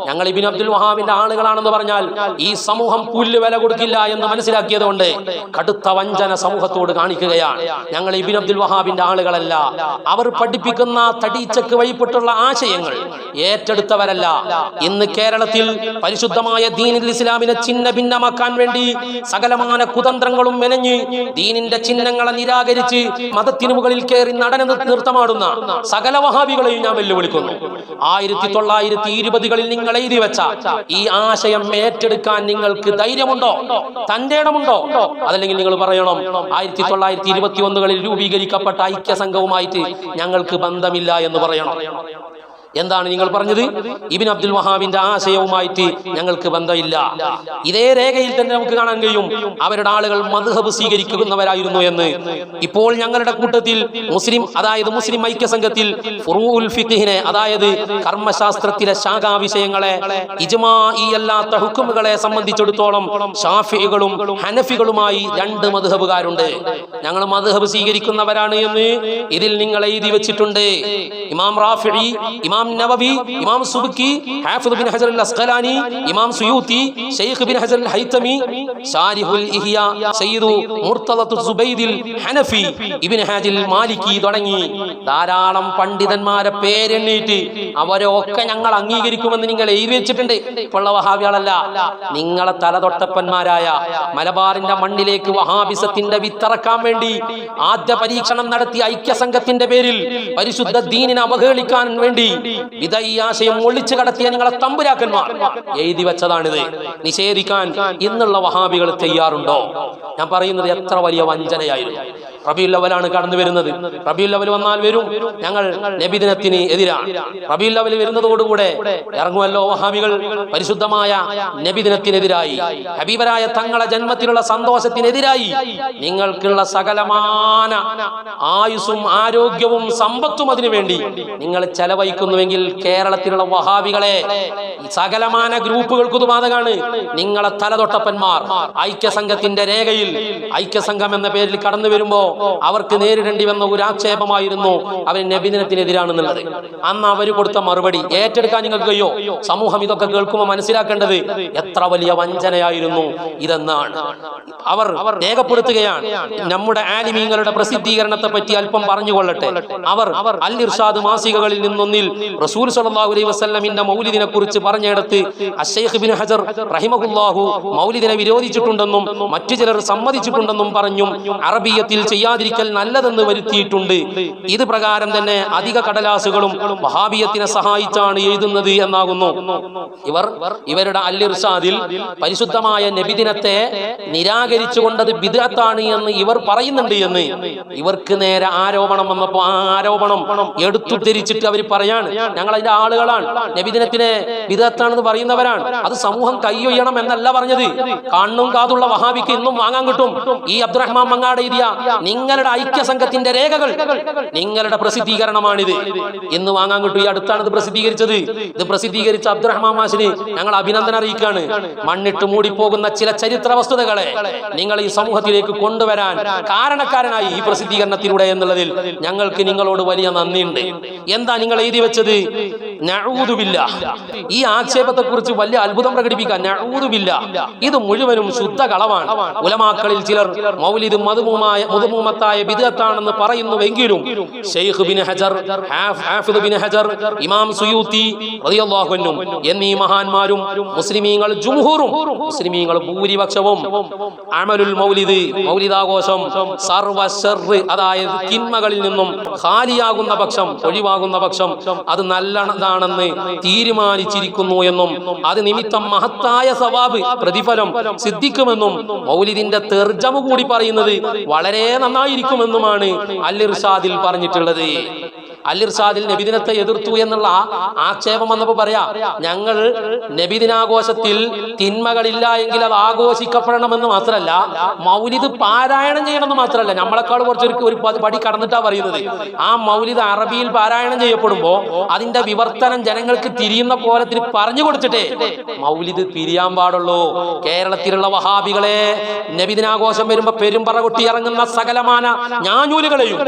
ഞങ്ങൾ ഇബിൻ അബ്ദുൽ വഹാബിന്റെ ആളുകളാണെന്ന് പറഞ്ഞാൽ ഈ സമൂഹം പുല്ല് വില കൊടുക്കില്ല എന്ന് മനസ്സിലാക്കിയത് കൊണ്ട് കടുത്ത വഞ്ചന സമൂഹത്തോട് കാണിക്കുകയാണ്. ഞങ്ങൾ ഇബിൻ അബ്ദുൽ വഹാബിന്റെ ആളുകളല്ല. അവർ പഠിപ്പിക്കുന്ന തടീച്ചക്ക് വഴിപ്പെട്ടുള്ള ആശയങ്ങൾ ഏറ്റെടുത്തവരല്ല. ഇന്ന് കേരളത്തിൽ പരിശുദ്ധമായ ദീനിൽ ഇസ്ലാമിനെ ചിഹ്ന ഭിന്നമാക്കാൻ വേണ്ടി സകലമാന കുതന്ത്രങ്ങളും മെനഞ്ഞ് ദീനിന്റെ ചിഹ്നങ്ങളെ നിരാകരിച്ച് മതത്തിനു മുകളിൽ കയറി നടന നിർത്തമാടുന്ന സകല വഹാബികളെയും ഞാൻ വെല്ലുവിളിക്കുന്നു. ആയിരത്തി തൊള്ളായിരത്തി ഇരുപതുകളിൽ നിങ്ങൾ എഴുതി വെച്ച ഈ ആശയം ഏറ്റെടുക്കാൻ നിങ്ങൾക്ക് ധൈര്യമുണ്ടോ? തന്റെ ഇടമുണ്ടോ അതല്ലെങ്കിൽ നിങ്ങൾ പറയണം ആയിരത്തി തൊള്ളായിരത്തി ഇരുപത്തി ഒന്നുകളിൽ രൂപീകരിക്കപ്പെട്ട ഐക്യ സംഘവുമായിട്ട് ഞങ്ങൾക്ക് ബന്ധമില്ല എന്ന് പറയണം. എന്താണ് നിങ്ങൾ പറഞ്ഞത്? ഇബിൻ അബ്ദുൽ വഹാബിന്റെ ആശയവുമായിട്ട് ഞങ്ങൾക്ക് ബന്ധമില്ല. ഇതേ രേഖയിൽ തന്നെ നമുക്ക് കാണാൻ കഴിയും. അവരുടെ ആളുകൾ മധുഹബ് സ്വീകരിക്കുന്നവരായിരുന്നു എന്ന്. ഇപ്പോൾ ഞങ്ങളുടെ കൂട്ടത്തിൽ മുസ്ലിം അതായത് മുസ്ലിം ഐക്യ സംഘത്തിൽ അതായത് കർമ്മശാസ്ത്രത്തിലെ ശാഖാ വിഷയങ്ങളെ ഇജ്മാഇ അല്ലാത്ത ഹുക്കുമുകളെ സംബന്ധിച്ചിടത്തോളം ഷാഫികളും ഹനഫികളുമായി രണ്ട് മധുഹബുകാരുണ്ട് ഞങ്ങൾ മധുഹബ് സ്വീകരിക്കുന്നവരാണ് എന്ന് ഇതിൽ നിങ്ങൾ എഴുതി വെച്ചിട്ടുണ്ട്. ഇമാം റാഫി ഇമാം ഇമാം നവവി ഇമാം സുബുക്കി ഹാഫിദ് bin Hajar al Asqalani Imam Suyuti Shaikh bin Hajar al Haitami സാരിഹുൽ ഇഹ്യ സയ്യിദു മുർത്തദത്തു സുബൈദിൽ ഹനഫി ഇബ്നു ഹാജിൽ മാലിക്കി തുടങ്ങി. ധാരാളം പണ്ഡിതന്മാരെ പേരെണ്ണീട്ട് അവരെ ഒക്കെ ഞങ്ങൾ അംഗീകരിക്കുമെന്ന് നിങ്ങൾ എഴുതി വെച്ചിട്ടുണ്ട്. ഇപ്പോഴുള്ള വഹാബികളല്ല. നിങ്ങളെ തലതൊട്ടപ്പന്മാരായ മലബാറിന്റെ മണ്ണിലേക്ക് വഹാബിസത്തിന്റെ വിത്തിറക്കാൻ വേണ്ടി ആദ്യ പരീക്ഷണം നടത്തിയ ഐക്യസംഘത്തിന്റെ പേരിൽ പരിശുദ്ധ ദീനിനെ അവഹേളിക്കാൻ വേണ്ടി വിധ ഈ ഒളിച്ചു കടത്തിയ നിങ്ങളെ തമ്പുരാക്കന്മാർ. എഴുതി വെച്ചതാണിത്. നിഷേധിക്കാൻ ഇന്നുള്ള വഹാബികൾ ചെയ്യാറുണ്ടോ ഞാൻ പറയുന്നത് എത്ര വലിയ വഞ്ചനയായിരുന്നു. റബിയുൽ അവലാണ് കടന്നു വരുന്നത്. റബിയുൽ അവൽ വന്നാൽ വരും. ഞങ്ങൾ നബിദിനത്തിന് എതിരാണ്. റബിയുൽ അവൽ വരുന്നതോടുകൂടെ ഇറങ്ങുമല്ലോ വഹാബികൾ. പരിശുദ്ധമായ നബിദിനത്തിനെതിരായി. ഹബീബരായ തങ്ങളെ ജന്മത്തിലുള്ള സന്തോഷത്തിനെതിരായി. നിങ്ങൾക്കുള്ള സകലമാന ആയുസും ആരോഗ്യവും സമ്പത്തും അതിനു വേണ്ടി നിങ്ങൾ ചെലവഴിക്കുന്നുവെങ്കിൽ കേരളത്തിലുള്ള വഹാബികളെ സകലമാന ഗ്രൂപ്പുകൾക്ക് ഇത് ബാധകാണ് നിങ്ങളെ തലതൊട്ടപ്പന്മാർ. ഐക്യസംഘത്തിന്റെ രേഖയിൽ ഐക്യസംഘം എന്ന പേരിൽ കടന്നു വരുമ്പോ അവർക്ക് നേരിടേണ്ടി വന്ന ഒരു ആക്ഷേപമായിരുന്നു. അവർ നബിദിനത്തിനെതിരാണെന്നുള്ളത്. അന്ന് അവർ കൊടുത്ത മറുപടി ഏറ്റെടുക്കാൻ നിങ്ങൾക്ക് കഴിയോ സമൂഹം ഇതൊക്കെ കേൾക്കുമ്പോൾ മനസ്സിലാക്കേണ്ടത് എത്ര വലിയ വഞ്ചനയായിരുന്നു ഇതെന്നാണ്. അവർ രേഖപ്പെടുത്തുകയാണ് നമ്മുടെ ആലിമീങ്ങളുടെ പ്രസിദ്ധീകരണത്തെ പറ്റി അല്പം പറഞ്ഞുകൊള്ളട്ടെ. അവർ അൽ ഇർഷാദ് മാസികകളിൽ നിന്നൊന്നിൽ റസൂൽ സല്ലല്ലാഹു അലൈഹി വസല്ലമിന്റെ മൗലിദിനെ കുറിച്ച് പറഞ്ഞെടുത്ത് അഷേഖ് ബിൻ ഹജർ റഹിമഹുല്ലാഹു മൗലിദിനെ വിരോധിച്ചിട്ടുണ്ടെന്നും മറ്റു ചിലർ സമ്മതിച്ചിട്ടുണ്ടെന്നും പറഞ്ഞും അറബിയത്തിൽ ചെയ്യാതിരിക്കൽ നല്ലതെന്ന് വരുത്തിയിട്ടുണ്ട്. ഇത് പ്രകാരം തന്നെ അധിക കടലാസുകളും മഹാബിയത്തിനെ സഹായിച്ചാണ് എഴുതുന്നത് എന്നാകുന്നു. ഇവർ ഇവരുടെ അല്ലിർഷാദിൽ പരിശുദ്ധമായ നബിദിനത്തെ നിരാകരിച്ചുകൊണ്ടത് ബിദത്താണ് എന്ന് ഇവർ പറയുന്നുണ്ട് എന്ന്. ഇവർക്ക് നേരെ ആരോപണം വന്നപ്പോ ആ ആരോപണം എടുത്തു തിരിച്ചിട്ട് അവർ പറയാണ് ഞങ്ങൾ അതിന്റെ ആളുകളാണ്. നബിദിനത്തിനെ വിദഗ്ധാണെന്ന് പറയുന്നവരാണ്. അത് സമൂഹം കൈയൊയ്യണം എന്നല്ല പറഞ്ഞത്. കണ്ണും കാതുള്ള വഹാബിക്ക് ഇന്നും വാങ്ങാൻ കിട്ടും. ഈ അബ്ദുറഹ്മാൻ മങ്ങാട് നിങ്ങളുടെ ഐക്യ ഐക്യസംഘത്തിന്റെ രേഖകൾ നിങ്ങളുടെ പ്രസിദ്ധീകരണമാണിത്. എന്ന് വാങ്ങാൻ കിട്ടും ഈ അടുത്താണ് ഇത് പ്രസിദ്ധീകരിച്ചത്. ഇത് പ്രസിദ്ധീകരിച്ച അബ്ദുറഹ്മാൻ മാഷിന് ഞങ്ങൾ അഭിനന്ദനം അറിയിക്കുകയാണ്. മണ്ണിട്ട് മൂടിപ്പോകുന്ന ചില ചരിത്ര വസ്തുതകളെ നിങ്ങൾ ഈ സമൂഹത്തിലേക്ക് കൊണ്ടുവരാൻ കാരണക്കാരനായി ഈ പ്രസിദ്ധീകരണത്തിലൂടെ എന്നുള്ളതിൽ ഞങ്ങൾക്ക് നിങ്ങളോട് വലിയ നന്ദിയുണ്ട്. എന്താ നിങ്ങൾ എഴുതി വെച്ചത്? നഴൂതുമില്ല ഈ ആക്ഷേപത്തെ കുറിച്ച് വലിയ അത്ഭുതം പ്രകടിപ്പിക്കാൻ നഴൂതുമില്ല ഇത് മുഴുവനും ശുദ്ധ കളവാണ്. ഉലമാക്കളിൽ ചിലർ മൗലിദ് മധുമൂമായ മധുമൂമത്തായ ബിദത്താണെന്ന് പറയുന്നുവെങ്കിലും Sheikh bin Hajar half- Hafiz bin Hajar Imam Suyuti റളിയല്ലാഹു അൻഹും എന്നീ മഹാന്മാരും മുസ്ലിമീങ്ങൾ ജുംഹൂറും മുസ്ലിമീങ്ങൾ ഭൂരിപക്ഷവും അമലുൽ മൗലിദ് മൗലിദാഘോഷം സർവ ഷർറ് അതായത് തിന്മകളിൽ നിന്നും ഖാലിയാകുന്ന പക്ഷം ഒഴിവാകുന്ന പക്ഷം അത് നല്ലതാണെന്ന് തീരുമാനിച്ചിരിക്കുന്നു എന്നും അത് നിമിത്തം മഹത്തായ സവാബ് പ്രതിഫലം സിദ്ധിക്കുമെന്നും മൗലിദിന്റെ തെർജമ കൂടി പറയുന്നത് വളരെ നന്നായിരിക്കുമെന്നുമാണ് അല്ലിർഷാദിൽ പറഞ്ഞിട്ടുള്ളത്. അല്ലിർഷാദിൽ നബിദിനത്തെ എതിർത്തു എന്നുള്ള ആക്ഷേപം വന്നപ്പോ പറയാ ഞങ്ങൾ നബിദിനാഘോഷത്തിൽ തിന്മകളില്ല എങ്കിൽ അത് ആഘോഷിക്കപ്പെടണമെന്ന് മാത്രമല്ല മൗലിദ് പാരായണം ചെയ്യണമെന്ന് മാത്രമല്ല നമ്മളെക്കാൾ കുറച്ചൊരു ഒരു പടി കടന്നിട്ടാ പറയുന്നത്. ആ മൗലിദ് അറബിയിൽ പാരായണം ചെയ്യപ്പെടുമ്പോ അതിന്റെ വിവർത്തനം ജനങ്ങൾക്ക് തിരിയുന്ന കോലത്തിൽ പറഞ്ഞു കൊടുത്തിട്ടേ മൗലിദ് തിരിയാൻ പാടുള്ളൂ. കേരളത്തിലുള്ള വഹാബികളെ നബിദിനാഘോഷം വരുമ്പോ പെരുമ്പറ കൊട്ടി ഇറങ്ങുന്ന സകലമാന ഞാഞ്ഞൂലുകളെയും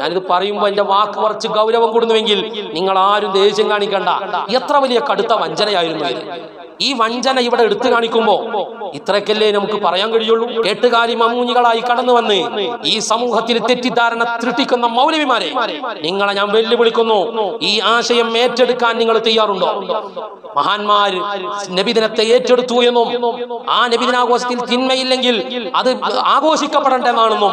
ഞാനിത് പറയുമ്പോ എന്റെ വാക്ക് കുറച്ച് ഗൗരവം കൂടുന്നുവെങ്കിൽ നിങ്ങൾ ആരും ദേഷ്യം കാണിക്കണ്ട. എത്ര വലിയ കടുത്ത വഞ്ചനയായിരുന്നു ഈ വഞ്ചന ഇവിടെ എടുത്തു കാണിക്കുമ്പോ ഇത്രക്കല്ലേ നമുക്ക് പറയാൻ കഴിയുള്ളൂ? കേട്ടുകാരി മമ്മൂഞ്ഞികളായി കടന്നു വന്ന് ഈ സമൂഹത്തിൽ തെറ്റിദ്ധാരണ സൃഷ്ടിക്കുന്ന മൗലവിമാരെ നിങ്ങളെ ഞാൻ വെല്ലുവിളിക്കുന്നു. ഈ ആശയം ഏറ്റെടുക്കാൻ നിങ്ങൾ തയ്യാറുണ്ടോ? മഹാന്മാര് നബിദിനത്തെ ഏറ്റെടുത്തു എന്നും ആ നബിദിനാഘോഷത്തിൽ തിന്മയില്ലെങ്കിൽ അത് ആഘോഷിക്കപ്പെടേണ്ടതാണെന്നും.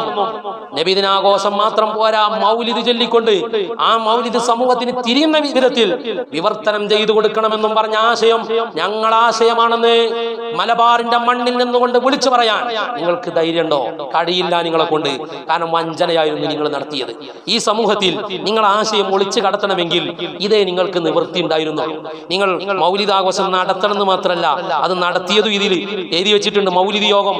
നബിദിനാഘോഷം മാത്രം പോരാ മൗലിദ് ചൊല്ലിക്കൊണ്ട് ആ മൗലിദ് സമൂഹത്തിന് തിരിയുന്ന വിധത്തിൽ വിവർത്തനം ചെയ്തു കൊടുക്കണമെന്നും പറഞ്ഞ ആശയം ഞങ്ങൾ ആശയമാണെന്ന് മലബാറിന്റെ മണ്ണിൽ നിന്നുകൊണ്ട് വിളിച്ചു പറയാൻ നിങ്ങൾക്ക് ധൈര്യമുണ്ടോ? കഴിയില്ല നിങ്ങളെ കൊണ്ട്. കാരണം വഞ്ചനയായിരുന്നു നിങ്ങൾ നടത്തിയത്. ഈ സമൂഹത്തിൽ നിങ്ങൾ ആശയം ഒളിച്ചു കടത്തണമെങ്കിൽ ഇതേ നിങ്ങൾക്ക് നിവൃത്തി ഉണ്ടായിരുന്നു. നിങ്ങൾ മൗലിദാഘോഷം നടത്തണമെന്ന് മാത്രമല്ല അത് നടത്തിയതും ഇതിൽ എഴുതി വെച്ചിട്ടുണ്ട് മൗലിദി യോഗം.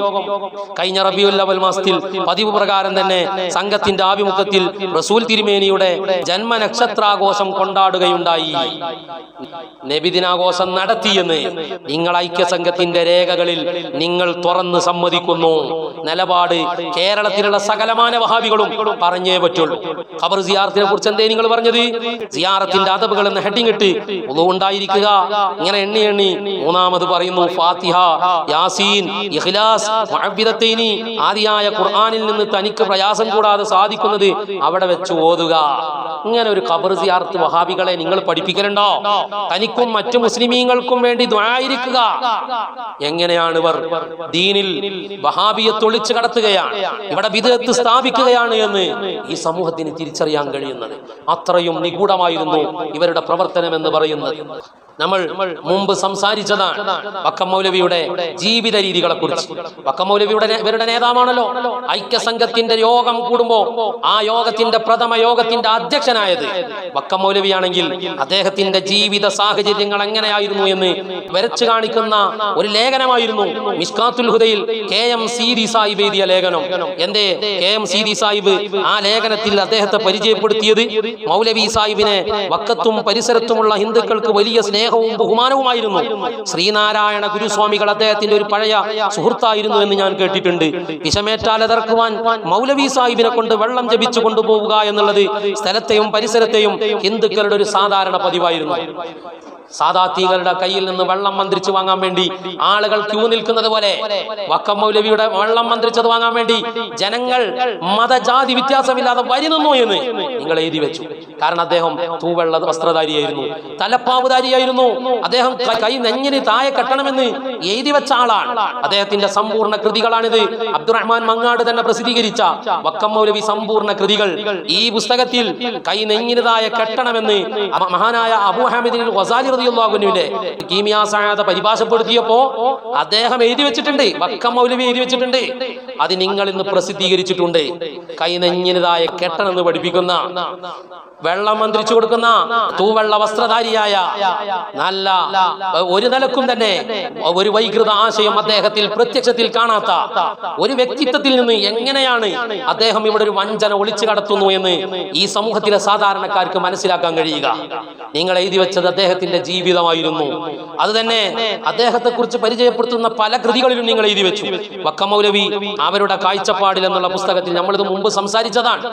കഴിഞ്ഞ റബിയുൽ അവൽ മാസത്തിൽ പതിവ് പ്രകാരം തന്നെ സംഘത്തിന്റെ ആഭിമുഖ്യത്തിൽ റസൂൽ തിരുമേനിയുടെ ജന്മ ജന്മനക്ഷത്രാഘോഷം കൊണ്ടാടുകയുണ്ടായി. നബിദിനാഘോഷം നടത്തിയെന്ന് നിങ്ങൾ ഐക്യസംഘത്തിന്റെ രേഖകളിൽ നിങ്ങൾ തുറന്ന് സമ്മതിക്കുന്നു. നിലപാട് കേരളത്തിലുള്ള സകലമാന വഹാബികളും പറഞ്ഞേ പറ്റുള്ളൂ. ഖബർ സിയാറത്തിനെ കുറിച്ച് എന്തേ നിങ്ങൾ പറഞ്ഞത്? സിയാറത്തിന്റെ അതവുകൾ എന്ന ഹെഡിങ് ഇട്ട് ഉണ്ടായിരിക്കുക. ഇങ്ങനെ എണ്ണി എണ്ണി മൂന്നാമത് പറയുന്നു ഫാത്തിഹ യാസീൻ ഇഖ്ലാസ് മുഅവ്വിദത്തൈനി ആദിയായ ഖുർആനിൽ നിന്ന് തനിക്ക് പ്രയാസം കൂടാതെ സാധിക്കുന്നത് അവിടെ വെച്ച് ഓതുക. ഇങ്ങനെ ഒരു ഖബർ സിയാർത്ത് വഹാബികളെ നിങ്ങൾ പഠിപ്പിക്കലുണ്ടോ? തനിക്കും മറ്റു മുസ്ലിമീങ്ങൾക്കും വേണ്ടി ദ്വായിരിക്കുക എങ്ങനെയാണ് ഇവർ ദീനിൽ വഹാബിയെ ഒളിച്ചു കടത്തുകയാണ്? ഇവിടെ വിദഗ്ധ സ്ഥാപിക്കുകയാണ് എന്ന് ഈ സമൂഹത്തിന് തിരിച്ചറിയാൻ കഴിയുന്നത്. അത്രയും നിഗൂഢമായിരുന്നു ഇവരുടെ പ്രവർത്തനം എന്ന് പറയുന്നത്. നമ്മൾ മുമ്പ് സംസാരിച്ചതാണ് വക്കമൗലവിയുടെ ജീവിത രീതികളെ കുറിച്ച് വക്കമൗലവിയുടെ ഇവരുടെ നേതാവാണല്ലോ. ഐക്യസംഘത്തിന്റെ യോഗം കൂടുമ്പോ ആ യോഗത്തിന്റെ പ്രഥമ യോഗത്തിന്റെ അധ്യക്ഷനായത് വക്കമൗലവിയാണെങ്കിൽ അദ്ദേഹത്തിന്റെ ജീവിത സാഹചര്യങ്ങൾ എങ്ങനെയായിരുന്നു എന്ന് വരച്ചു കാണിക്കുന്ന ഒരു ലേഖനമായിരുന്നു മിസ്കാത്തുൽ ഹുദയിൽ കെ എം സീരി സാഹിബ് എഴുതിയ ലേഖനം. എന്റെ കെ എം സീരി സാഹിബ് ആ ലേഖനത്തിൽ അദ്ദേഹത്തെ പരിചയപ്പെടുത്തിയത് മൗലവി സാഹിബിനെ വക്കത്തും പരിസരത്തുമുള്ള ഹിന്ദുക്കൾക്ക് വലിയ സ്നേഹവും ബഹുമാനവുമായിരുന്നു. ശ്രീനാരായണ ഗുരുസ്വാമികൾ അദ്ദേഹത്തിന്റെ ഒരു പഴയ സുഹൃത്തായിരുന്നു എന്ന് ഞാൻ കേട്ടിട്ടുണ്ട്. വിഷമേറ്റാൽ എതിർക്കുവാൻ മൗലവി സാഹിബിനെ കൊണ്ട് വെള്ളം ജപിച്ചു കൊണ്ടുപോവുക എന്നുള്ളത് സ്ഥലത്തെയും പരിസരത്തെയും ഹിന്ദുക്കളുടെ ഒരു സാധാരണ പതിവായിരുന്നു. സാദാത്തീകളുടെ കയ്യിൽ നിന്ന് വെള്ളം മന്ത്രിച്ച് വാങ്ങാൻ വേണ്ടി ആളുകൾ ക്യൂ നിൽക്കുന്നത് പോലെ വക്കം മൗലവിയുടെ വെള്ളം മന്ത്രിച്ചത് വാങ്ങാൻ വേണ്ടി ജനങ്ങൾ മതജാതി വ്യത്യാസമില്ലാതെ വരി നിന്നു എന്ന് നിങ്ങൾ എഴുതി വെച്ചു. കാരണം അദ്ദേഹം തൂവെള്ള വസ്ത്രധാരിയായിരുന്നു തലപ്പാവുധാരിയായിരുന്നു. അദ്ദേഹം കൈ നെഞ്ഞിന് താഴെ കെട്ടണമെന്ന് എഴുതി വെച്ച ആളാണ്. അദ്ദേഹത്തിന്റെ സമ്പൂർണ കൃതികളാണിത്. അബ്ദുറഹ്മാൻ മങ്ങാട് തന്നെ പ്രസിദ്ധീകരിച്ച വക്കം മൗലവി സമ്പൂർണ കൃതികൾ ഈ പുസ്തകത്തിൽ കൈ നെഞ്ഞിന് താഴെ കെട്ടണമെന്ന് മഹാനായ അബു അഹമ്മദിൻ വസാലി റളിയല്ലാഹുവിന്റെ കീമിയാസായത പരിഭാഷപ്പെടുത്തിയപ്പോ അദ്ദേഹം എഴുതി വെച്ചിട്ടുണ്ട് വക്കം മൗലവി എഴുതി വെച്ചിട്ടുണ്ട്. അത് നിങ്ങൾ ഇന്ന് പ്രസിദ്ധീകരിച്ചിട്ടുണ്ട്. കൈ കെട്ടണെന്ന് പഠിപ്പിക്കുന്ന വെള്ളം മന്ത്രിച്ചു കൊടുക്കുന്ന തൂവെള്ള വസ്ത്രധാരിയായ നല്ല ഒരു നിലക്കും തന്നെ ഒരു വൈകൃത ആശയം അദ്ദേഹത്തിൽ പ്രത്യക്ഷത്തിൽ കാണാത്ത ഒരു വ്യക്തിത്വത്തിൽ നിന്ന് എങ്ങനെയാണ് അദ്ദേഹം ഇവിടെ ഒരു വഞ്ചന ഒളിച്ചു കടത്തുന്നു എന്ന് ഈ സമൂഹത്തിലെ സാധാരണക്കാർക്ക് മനസ്സിലാക്കാൻ കഴിയുക. നിങ്ങൾ എഴുതി വെച്ചത് അദ്ദേഹത്തിന്റെ ജീവിതമായിരുന്നു. അത് തന്നെ അദ്ദേഹത്തെ കുറിച്ച് പരിചയപ്പെടുത്തുന്ന പല കൃതികളിലും നിങ്ങൾ എഴുതി വെച്ചു. വക്കമൗലവി അവരുടെ കാഴ്ചപ്പാടിൽ എന്നുള്ള പുസ്തകത്തിൽ നമ്മളിത് മുമ്പ് സംസാരിച്ചതാണ്.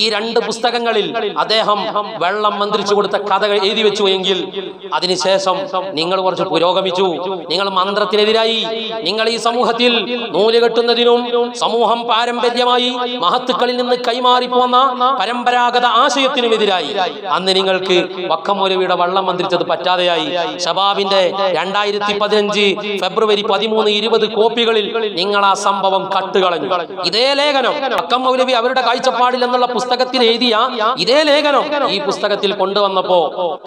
ഈ രണ്ട് പുസ്തകങ്ങളിൽ അദ്ദേഹം വെള്ളം മന്ത്രിച്ചു കൊടുത്ത കഥ എഴുതി വെച്ചു എങ്കിൽ അതിനുശേഷം നിങ്ങൾ കുറച്ച് പുരോഗമിച്ചു. നിങ്ങൾ മന്ത്രത്തിനെതിരായി. നിങ്ങൾ ഈ സമൂഹത്തിൽ നൂൽ കെട്ടുന്നതിനും സമൂഹം പാരമ്പര്യമായി മഹത്തുക്കളിൽ നിന്ന് കൈമാറി പോന്ന പരമ്പരാഗത ആശയത്തിനുമെതിരായി. അന്ന് നിങ്ങൾക്ക് വക്കമൗലവിയുടെ വള്ളം മന്ത്രിച്ചത് പറ്റാതെയായി ഷബാബിന്റെ രണ്ടായിരത്തി പതിനഞ്ച് ഫെബ്രുവരി പതിമൂന്ന് ഇരുപത് കോപ്പികളിൽ നിങ്ങൾ ആ സംഭവം കട്ടുകളഞ്ഞു. ഇതേ ലേഖനം അക്കം മൗലവി അവരുടെ കാഴ്ചപ്പാടിൽ എന്നുള്ള പുസ്തകത്തിൽ എഴുതിയ ഇതേ ലേഖനം ഈ പുസ്തകത്തിൽ കൊണ്ടുവന്നപ്പോ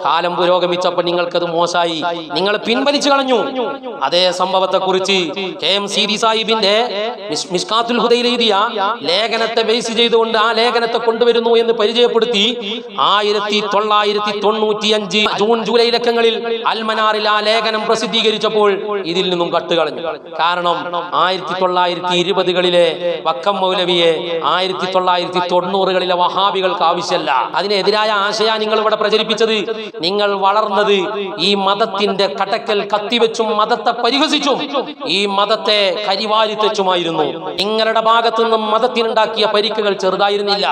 കാലം പുരോഗമിച്ചപ്പോ നിങ്ങൾക്കത് മോശമായി. നിങ്ങൾ പിൻവലിച്ചു കളഞ്ഞു. അതേ സംഭവത്തെ കുറിച്ച് കെ എം സീതി സാഹിബിന്റെ മിസ്കാത്തുൽ ഹുദയിൽ എഴുതിയ ലേഖനത്തെ ബേസ് ചെയ്തുകൊണ്ട് ആ ലേഖനത്തെ കൊണ്ടുവരുന്നു എന്ന് പരിചയപ്പെടുത്തി ആയിരത്തി തൊള്ളായിരത്തി തൊണ്ണൂറ്റി അഞ്ച് ജൂൺ ജൂലൈ ലക്കങ്ങളിൽ അൽമനാറിൽ ആ ലേഖനം പ്രസിദ്ധീകരിച്ചപ്പോൾ ഇതിൽ നിന്നും കട്ടുകളഞ്ഞു. കാരണം ആയിരത്തി തൊള്ളായിരത്തി ഇരുപതുകളിലെ വക്കം മൗലവിയെ ആയിരത്തി തൊള്ളായിരത്തി തൊണ്ണൂറുകളിലെ വഹാബികൾക്ക് ആവശ്യമല്ല അതിനെതിരായ ആശയ നിങ്ങൾ ഇവിടെ പ്രചരിപ്പിച്ചത് നിങ്ങൾ വളർന്നത് ഈ മതത്തിന്റെ കടക്കൽ കത്തിവെച്ചും മതത്തെ പരിഹസിച്ചും ഈ മതത്തെ കരിവാരിത്തെച്ചുമായിരുന്നു. നിങ്ങളുടെ ഭാഗത്തു നിന്നും മതത്തിനുണ്ടാക്കിയ പരിക്കുകൾ ചെറുതായിരുന്നില്ല.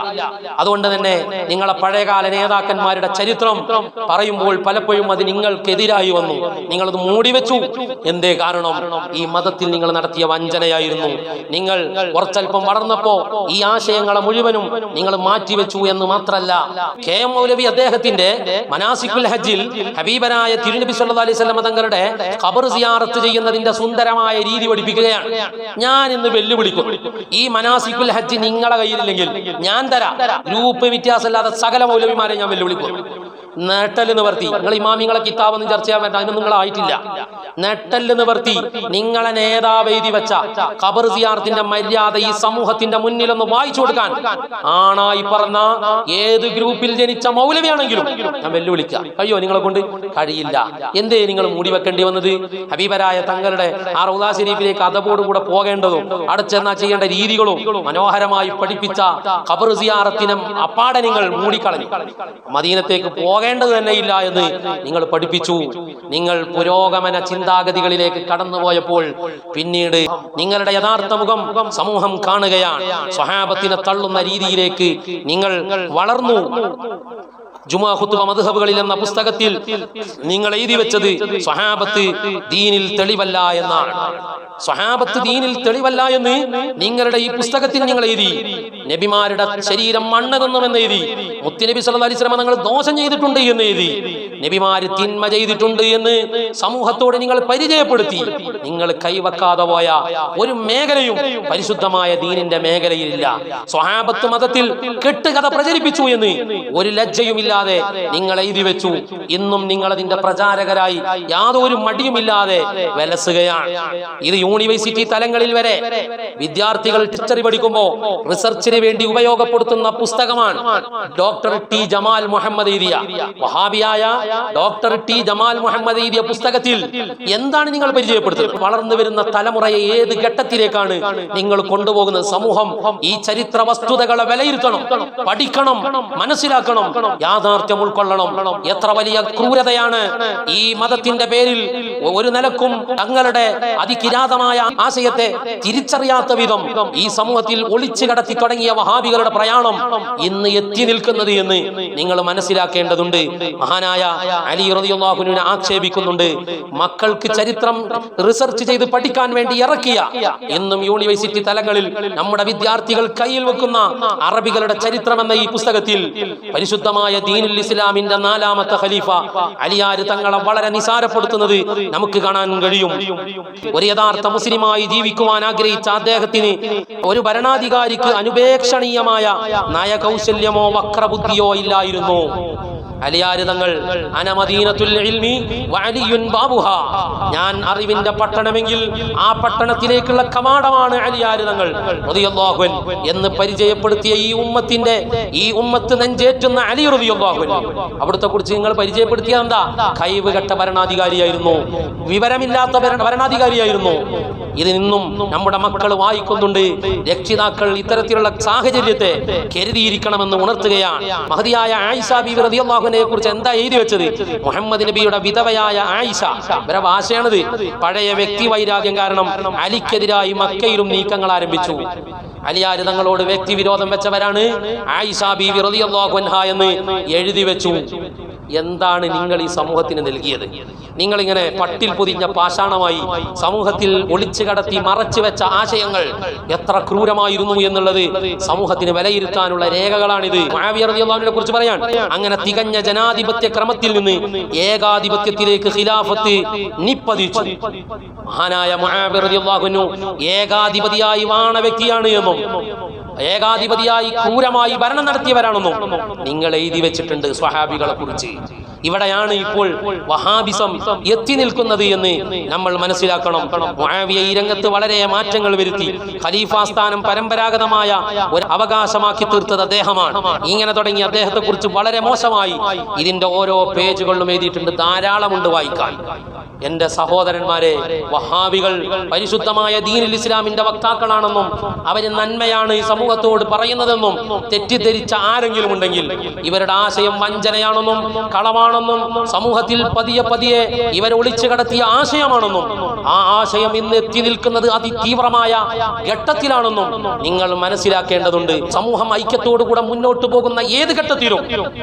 അതുകൊണ്ട് തന്നെ നിങ്ങളെ പഴയകാല നേതാക്കന്മാരുടെ ചരിത്രം പറയുമ്പോൾ പലപ്പോഴും അത് നിങ്ങൾക്കെതിരായി വന്നു. നിങ്ങളത് മൂടിവെച്ചു എന്തേ കാരണം? ഈ മതത്തിൽ നിങ്ങൾ നടത്തിയ വഞ്ചനയായിരുന്നു. നിങ്ങൾ കുറച്ചൽപ്പം വളർന്നപ്പോ ഈ ആശയങ്ങളെ മുഴുവനും നിങ്ങൾ മാറ്റിവെച്ചു എന്ന് മാത്രല്ല. കെ എം മൗലവി അദ്ദേഹത്തിന്റെ മനാസിക്കുൽ ഹജ്ജിൽ ഹബീബനായ തിരുനബി സല്ലല്ലാഹു അലൈഹി വസല്ലം തങ്ങളുടെ ഖബർ സിയാറത്ത് ചെയ്യുന്നതിന്റെ സുന്ദരമായ രീതി പഠിപ്പിക്കുകയാണ്. ഞാൻ ഇന്ന് വെല്ലുവിളിക്കും. ഈ മനാസിക്കുൽ ഹജ്ജ് നിങ്ങളുടെ കയ്യിലില്ലെങ്കിൽ ഞാൻ തരാം. ഗ്രൂപ്പ് വ്യത്യാസമില്ലാതെ സകല മൗലവിമാരെ ഞാൻ വെല്ലുവിളിക്കും. നെട്ടൽ നിവർത്തി. നിങ്ങൾ ഇമാമിങ്ങളെ കിതാബൊന്നും ചർച്ച ചെയ്യാൻ വേണ്ട. അതിനൊന്നും നിങ്ങളായിട്ടില്ല നെട്ടൽ നിവർത്തി. നിങ്ങളെ നേതാവ് എഴുതി വെച്ച ഖബർ സിയാർത്തിന്റെ മര്യാദ ഈ സമൂഹത്തിന്റെ മുന്നിലൊന്ന് വായിച്ചു കൊടുക്കാൻ. ആണായി പറഞ്ഞ ഏത് ഗ്രൂപ്പിൽ ജനിച്ച മൗലവിയാണെങ്കിലും ഞാൻ വെല്ലുവിളിക്കാം. അയ്യോ നിങ്ങളെ കൊണ്ട് കഴിയില്ല. എന്തേ നിങ്ങൾ മൂടി വെക്കേണ്ടി വന്നത്? ഹബീബരായ തങ്ങളുടെ ആ റൗദാ ശരീഫിലേക്ക് അതപോട് കൂടെ പോകേണ്ടതും അടച്ചെന്നാ ചെന്നാ ചെയ്യേണ്ട രീതികളും മനോഹരമായി പഠിപ്പിച്ച ഖബർ സിയാറത്തിനും അപ്പാടെ നിങ്ങൾ മൂടിക്കളഞ്ഞു. മദീനത്തേക്ക് പോകേണ്ട പോകേണ്ടത് തന്നെ ഇല്ല എന്ന് നിങ്ങൾ പഠിപ്പിച്ചു. നിങ്ങൾ പുരോഗമന ചിന്താഗതികളിലേക്ക് കടന്നുപോയപ്പോൾ പിന്നീട് നിങ്ങളുടെ യഥാർത്ഥ മുഖം സമൂഹം കാണുകയാണ്. സ്വഹാബത്തിനെ തള്ളുന്ന രീതിയിലേക്ക് നിങ്ങൾ വളർന്നു. ജുമാ ഖുത്ബ മദ്ഹബുകളിൽ എന്ന പുസ്തകത്തിൽ നിങ്ങൾ എഴുതി വെച്ചത് സ്വഹാബത്ത് ദീനിൽ തെളിവല്ല എന്നാണ്. സ്വഹാബത്ത് ദീനിൽ തെളിവല്ല എന്ന് നിങ്ങളുടെ ഈ പുസ്തകത്തിൽ നിങ്ങൾ എഴുതി. നബിമാരുടെ ശരീരം മണ്ണ് തിന്നുമെന്ന് എഴുതി. മുത്തിനബി അലൈഹി വസല്ലം നിങ്ങൾ ദോഷം ചെയ്തിട്ടുണ്ട്. എന്ന് എഴുതി. നബിമാര് തിന്മ ചെയ്തിട്ടുണ്ട് എന്ന് സമൂഹത്തോട് നിങ്ങൾ പരിചയപ്പെടുത്തി. നിങ്ങൾ കൈവക്കാതെ പോയ ഒരു മേഖലയും പരിശുദ്ധമായ ദീനിന്റെ മേഖലയിലില്ല. സ്വഹാബത്ത് മതത്തിൽ കെട്ടുകഥ പ്രചരിപ്പിച്ചു എന്ന് ഒരു ലജ്ജയുമില്ലാതെ നിങ്ങൾ എഴുതി വെച്ചു. ഇന്നും നിങ്ങൾ അതിന്റെ പ്രചാരകരായി യാതൊരു മടിയുമില്ലാതെ വലസുകയാണ്. ഇത് യൂണിവേഴ്സിറ്റി തലങ്ങളിൽ വരെ വിദ്യാർത്ഥികൾ ടീച്ചറി പഠിക്കുമ്പോൾ റിസർച്ചിന് വേണ്ടി ഉപയോഗപ്പെടുത്തുന്ന പുസ്തകമാണ് ഡോക്ടർ ടി ജമാൽ മുഹമ്മദ് എഴുതിയ വഹാബിയായ ഡോക്ടർ ടി ജമാൽ മുഹമ്മദ് എഴുതിയ പുസ്തകത്തിൽ എന്താണ് നിങ്ങൾ പരിചയപ്പെടുത്തുന്നത്? വളർന്നു വരുന്ന തലമുറയെ ഏത് ഘട്ടത്തിലേക്കാണ് നിങ്ങൾ കൊണ്ടുപോകുന്നത്? സമൂഹം ഈ ചരിത്ര വസ്തുതകളെ വിലയിരുത്തണം പഠിക്കണം മനസ്സിലാക്കണം യാഥാർത്ഥ്യം ഉൾക്കൊള്ളണം. എത്ര വലിയ ക്രൂരതയാണ് ഈ മതത്തിന്റെ പേരിൽ ഒരു നിലക്കും തങ്ങളുടെ അതികിരാതമായ ആശയത്തെ തിരിച്ചറിയാത്ത വിധം ഈ സമൂഹത്തിൽ ഒളിച്ചു കടത്തി തുടങ്ങിയ വഹാബികളുടെ പ്രയാണം ഇന്ന് എത്തി നിൽക്കുന്നത് എന്ന് നിങ്ങൾ മനസ്സിലാക്കേണ്ടതുണ്ട്. മഹാനായ അലി റളിയല്ലാഹുവിനെ ആക്ഷേപിക്കുന്നുണ്ട്. മക്കൾക്ക് ചരിത്രം റിസർച്ച് ചെയ്ത് പഠിക്കാൻ വേണ്ടി ഇറക്കിയ എന്നും യൂണിവേഴ്സിറ്റി തലങ്ങളിൽ നമ്മുടെ വിദ്യാർത്ഥികൾ കയ്യിൽ വെക്കുന്ന അറബികളുടെ ചരിത്രം എന്ന ഈ പുസ്തകത്തിൽ പരിശുദ്ധമായ ദീനുൽ ഇസ്ലാമിന്റെ നാലാമത്തെ ഖലീഫ അലിയാർ തങ്ങളെ വളരെ നിസാരപ്പെടുത്തുന്നത് നമുക്ക് കാണാൻ കഴിയും. ഒരു യഥാർത്ഥ മുസ്ലിമായി ജീവിക്കുവാൻ ആഗ്രഹിച്ച അദ്ദേഹത്തിന് ഒരു ഭരണാധികാരിക്ക് അനുപേക്ഷണീയമായ നയകൗശല്യമോ വക്രബുദ്ധിയോ ഇല്ലായിരുന്നു. അലിയാര് തങ്ങൾ അനമദീനത്തുൽ ഇൽമി ഞാൻ അറിവിന്റെ പട്ടണമെങ്കിൽ ആ പട്ടണത്തിലേക്കുള്ള കവാടമാണ് അലിയാരിതങ്ങൾ. എന്ന് പരിചയപ്പെടുത്തിയ ഈ ഉമ്മത്തിന്റെ ഈ ഉമ്മത്ത് നെഞ്ചേറ്റുന്ന അലി റളിയല്ലാഹു അൻഹു. അവിടുത്തെ കുറിച്ച് നിങ്ങൾ പരിചയപ്പെടുത്തിയ എന്താ? കൈവ് കെട്ട ഭരണാധികാരിയായിരുന്നു. വിവരമില്ലാത്ത ഭരണ- ഭരണാധികാരിയായിരുന്നു. ഇത് ഇന്നും നമ്മുടെ മക്കൾ വായിക്കുന്നുണ്ട്. രക്ഷിതാക്കൾ ഇത്തരത്തിലുള്ള സാഹചര്യത്തെ കരുതിയിരിക്കണമെന്ന് ഉണർത്തുകയാണ്. മഹതിയായ ആയിഷ ബീവി റളിയല്ലാഹുവിനെ കുറിച്ച് എന്താ എഴുതി വെച്ചത്? മുഹമ്മദ് നബിയുടെ വിധവയായ ആയിഷ. ഇവരെ ഭാഷയാണിത്. പഴയ വ്യക്തി വൈരാഗ്യം കാരണം അലിക്കെതിരായി മക്കയിലും നീക്കങ്ങൾ ആരംഭിച്ചു. അലിയാര് തങ്ങളോട് വ്യക്തി വിരോധം വെച്ചവരാണ് ആയിഷാ ബീവി എന്ന് എഴുതി വെച്ചു. എന്താണ് നിങ്ങൾ ഈ സമൂഹത്തിന് നൽകിയത്? നിങ്ങൾ ഇങ്ങനെ പട്ടിൽ പൊതിഞ്ഞ പാഷാണമായി സമൂഹത്തിൽ ഒളിച്ചു കടത്തി മറച്ചു വെച്ച ആശയങ്ങൾ എത്ര ക്രൂരമായിരുന്നു എന്നുള്ളത് സമൂഹത്തിന് വിലയിരുത്താനുള്ള രേഖകളാണിത്. മുആവിയ റളിയല്ലാഹുവിനെ കുറിച്ച് പറയാൻ. അങ്ങനെ തികഞ്ഞ ജനാധിപത്യ ക്രമത്തിൽ നിന്ന് ഏകാധിപത്യത്തിലേക്ക് ഖിലാഫത്ത് നിപ്പതിച്ചു. മഹാനായ അൻഹു ഏകാധിപതിയായി വാണ വ്യക്തിയാണ് എന്നും ഏകാധിപതിയായി ക്രൂരമായി ഭരണം നടത്തിയവരാണെന്നും നിങ്ങൾ എഴുതി വെച്ചിട്ടുണ്ട് സ്വഹാബികളെ കുറിച്ച്. ഇവിടെയാണ് ഇപ്പോൾ വഹാബിസം എത്തി നിൽക്കുന്നത് എന്ന് നമ്മൾ മനസ്സിലാക്കണം. മുആവിയ ഈ രംഗത്ത് വളരെ മാറ്റങ്ങൾ വരുത്തി. ഖലീഫാസ്ഥാനം പരമ്പരാഗതമായ ഒരു അവകാശമാക്കി തീർത്തത് അദ്ദേഹമാണ്. ഇങ്ങനെ തുടങ്ങി അദ്ദേഹത്തെ കുറിച്ച് വളരെ മോശമായി ഇതിന്റെ ഓരോ പേജുകളിലും എഴുതിയിട്ടുണ്ട്. ധാരാളമുണ്ട് വായിക്കാൻ. എന്റെ സഹോദരന്മാരെ വഹാബികൾ പരിശുദ്ധമായ ദീനുൽ ഇസ്ലാമിന്റെ വക്താക്കളാണെന്നും അവർ നന്മയാണ് ഈ സമൂഹത്തോട് പറയുന്നതെന്നും തെറ്റിദ്ധരിച്ച ആരെങ്കിലും ഉണ്ടെങ്കിൽ ഇവരുടെ ആശയം വഞ്ചനയാണെന്നും കളവാണെന്നും സമൂഹത്തിൽ പതിയെ പതിയെ ഇവരെ ഒളിച്ചു കടത്തിയ ആശയമാണെന്നും ആ ആശയം ഇന്ന് എത്തി നിൽക്കുന്നത് അതിതീവ്രമായ ഘട്ടത്തിലാണെന്നും നിങ്ങൾ മനസ്സിലാക്കേണ്ടതുണ്ട്. സമൂഹം ഐക്യത്തോടുകൂടെ മുന്നോട്ട് പോകുന്ന ഏത് ഘട്ടത്തിലും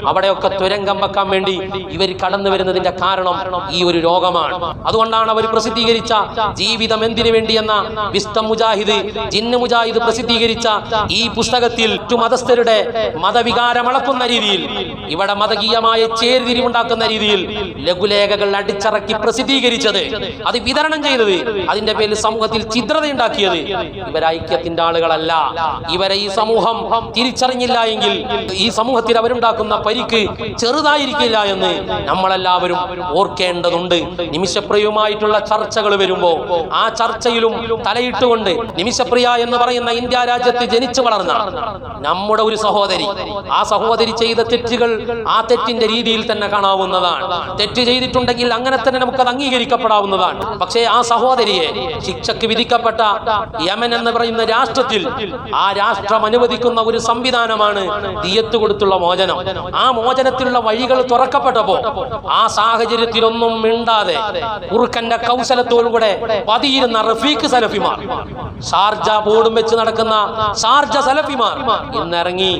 അവിടെയൊക്കെ തുരങ്കം വെക്കാൻ വേണ്ടി ഇവർ കടന്നു വരുന്നതിന്റെ കാരണം ഈ ഒരു രോഗമാണ്. അതുകൊണ്ടാണ് അവർ പ്രസിദ്ധീകരിച്ച ജീവിതം എന്തിനു വേണ്ടി എന്ന വിസ്തം മുജാഹിദ് ജിന്ന് മുജാഹിദ് പ്രസിദ്ധീകരിച്ച ഈ പുസ്തകത്തിൽ മതസ്ഥരുടെ മതവികാരം അളക്കുന്ന രീതിയിൽ ഇവിടെ മതകീയമായ ചേരിതിരിവുണ്ടാക്കുന്ന രീതിയിൽ ലഘുലേഖകൾ അടിച്ചറക്കി പ്രസിദ്ധീകരിച്ചത്. അത് വിതരണം ചെയ്തത് അതിന്റെ പേരിൽ സമൂഹത്തിൽ ചിത്രത ഉണ്ടാക്കിയത് ഇവരൈക്യത്തിന്റെ ആളുകളല്ല. ഇവരെ ഈ സമൂഹം തിരിച്ചറിഞ്ഞില്ല എങ്കിൽ ഈ സമൂഹത്തിൽ അവരുണ്ടാക്കുന്ന പരിക്ക് ചെറുതായിരിക്കില്ല എന്ന് നമ്മളെല്ലാവരും ഓർക്കേണ്ടതുണ്ട്. നിമിഷ നിമിഷപ്രിയവുമായിട്ടുള്ള ചർച്ചകൾ വരുമ്പോൾ ആ ചർച്ചയിലും തലയിട്ടുകൊണ്ട് നിമിഷപ്രിയ എന്ന് പറയുന്ന ഇന്ത്യ രാജ്യത്ത് ജനിച്ചു വളർന്ന നമ്മുടെ ഒരു സഹോദരി ആ സഹോദരി ചെയ്ത തെറ്റുകൾ ആ തെറ്റിന്റെ രീതിയിൽ തന്നെ കാണാവുന്നതാണ്. തെറ്റ് ചെയ്തിട്ടുണ്ടെങ്കിൽ അങ്ങനെ തന്നെ നമുക്കത് അംഗീകരിക്കപ്പെടാവുന്നതാണ്. പക്ഷേ ആ സഹോദരിയെ ശിക്ഷക്ക് വിധിക്കപ്പെട്ട യമൻ എന്ന് പറയുന്ന രാഷ്ട്രത്തിൽ ആ രാഷ്ട്രം അനുവദിക്കുന്ന ഒരു സംവിധാനമാണ് ദിയത്ത് കൊടുത്തുള്ള മോചനം. ആ മോചനത്തിലുള്ള വഴികൾ തുറക്കപ്പെട്ടപ്പോ ആ സാഹചര്യത്തിലൊന്നും മിണ്ടാതെ ഉറുക്കന്റെ കൗശലത്തോടുകൂടെ പതിയിരുന്ന റഫീഖ് സലഫിമാർ ഷാർജ ബോർഡും വെച്ച് നടക്കുന്ന ഷാർജ സലഫിമാർ ഇന്നിറങ്ങി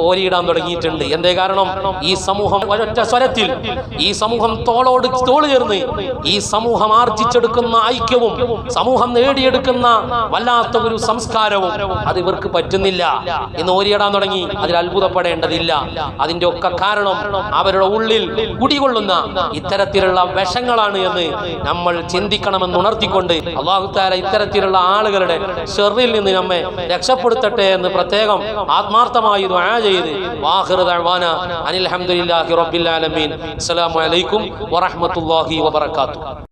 ഓരിയിടാൻ തുടങ്ങിയിട്ടുണ്ട്. എന്തേ കാരണം? ഈ സമൂഹം ഒരൊറ്റ സ്വരത്തിൽ ഈ സമൂഹം തോളോട് തോൾ ചേർന്ന് ഈ സമൂഹം ആർജിച്ചെടുക്കുന്ന ഐക്യവും സമൂഹം നേടിയെടുക്കുന്ന വല്ലാത്ത ഒരു സംസ്കാരവും അത് ഇവർക്ക് പറ്റുന്നില്ല. എന്ന് ഓരിയിടാൻ തുടങ്ങി അതിൽ അത്ഭുതപ്പെടേണ്ടതില്ല. അതിന്റെ ഒക്കെ കാരണം അവരുടെ ഉള്ളിൽ കുടികൊള്ളുന്ന ഇത്തരത്തിലുള്ള വിഷങ്ങളാണ് എന്ന് നമ്മൾ ചിന്തിക്കണമെന്ന് ഉണർത്തിക്കൊണ്ട് അള്ളാഹുത്താര ഇത്തരത്തിലുള്ള ആളുകളുടെ ഷെറിൽ നിന്ന് നമ്മെ രക്ഷപ്പെടുത്തട്ടെ എന്ന് പ്രത്യേകം ആത്മാർത്ഥമായി ദുആ ചെയ്ത്. അനിൽ ഹംദുലില്ലാഹി റബ്ബിൽ ആലമീൻ. അസ്സലാമു അലൈക്കും വറഹ്മത്തുള്ളാഹി വബറകാതുഹു.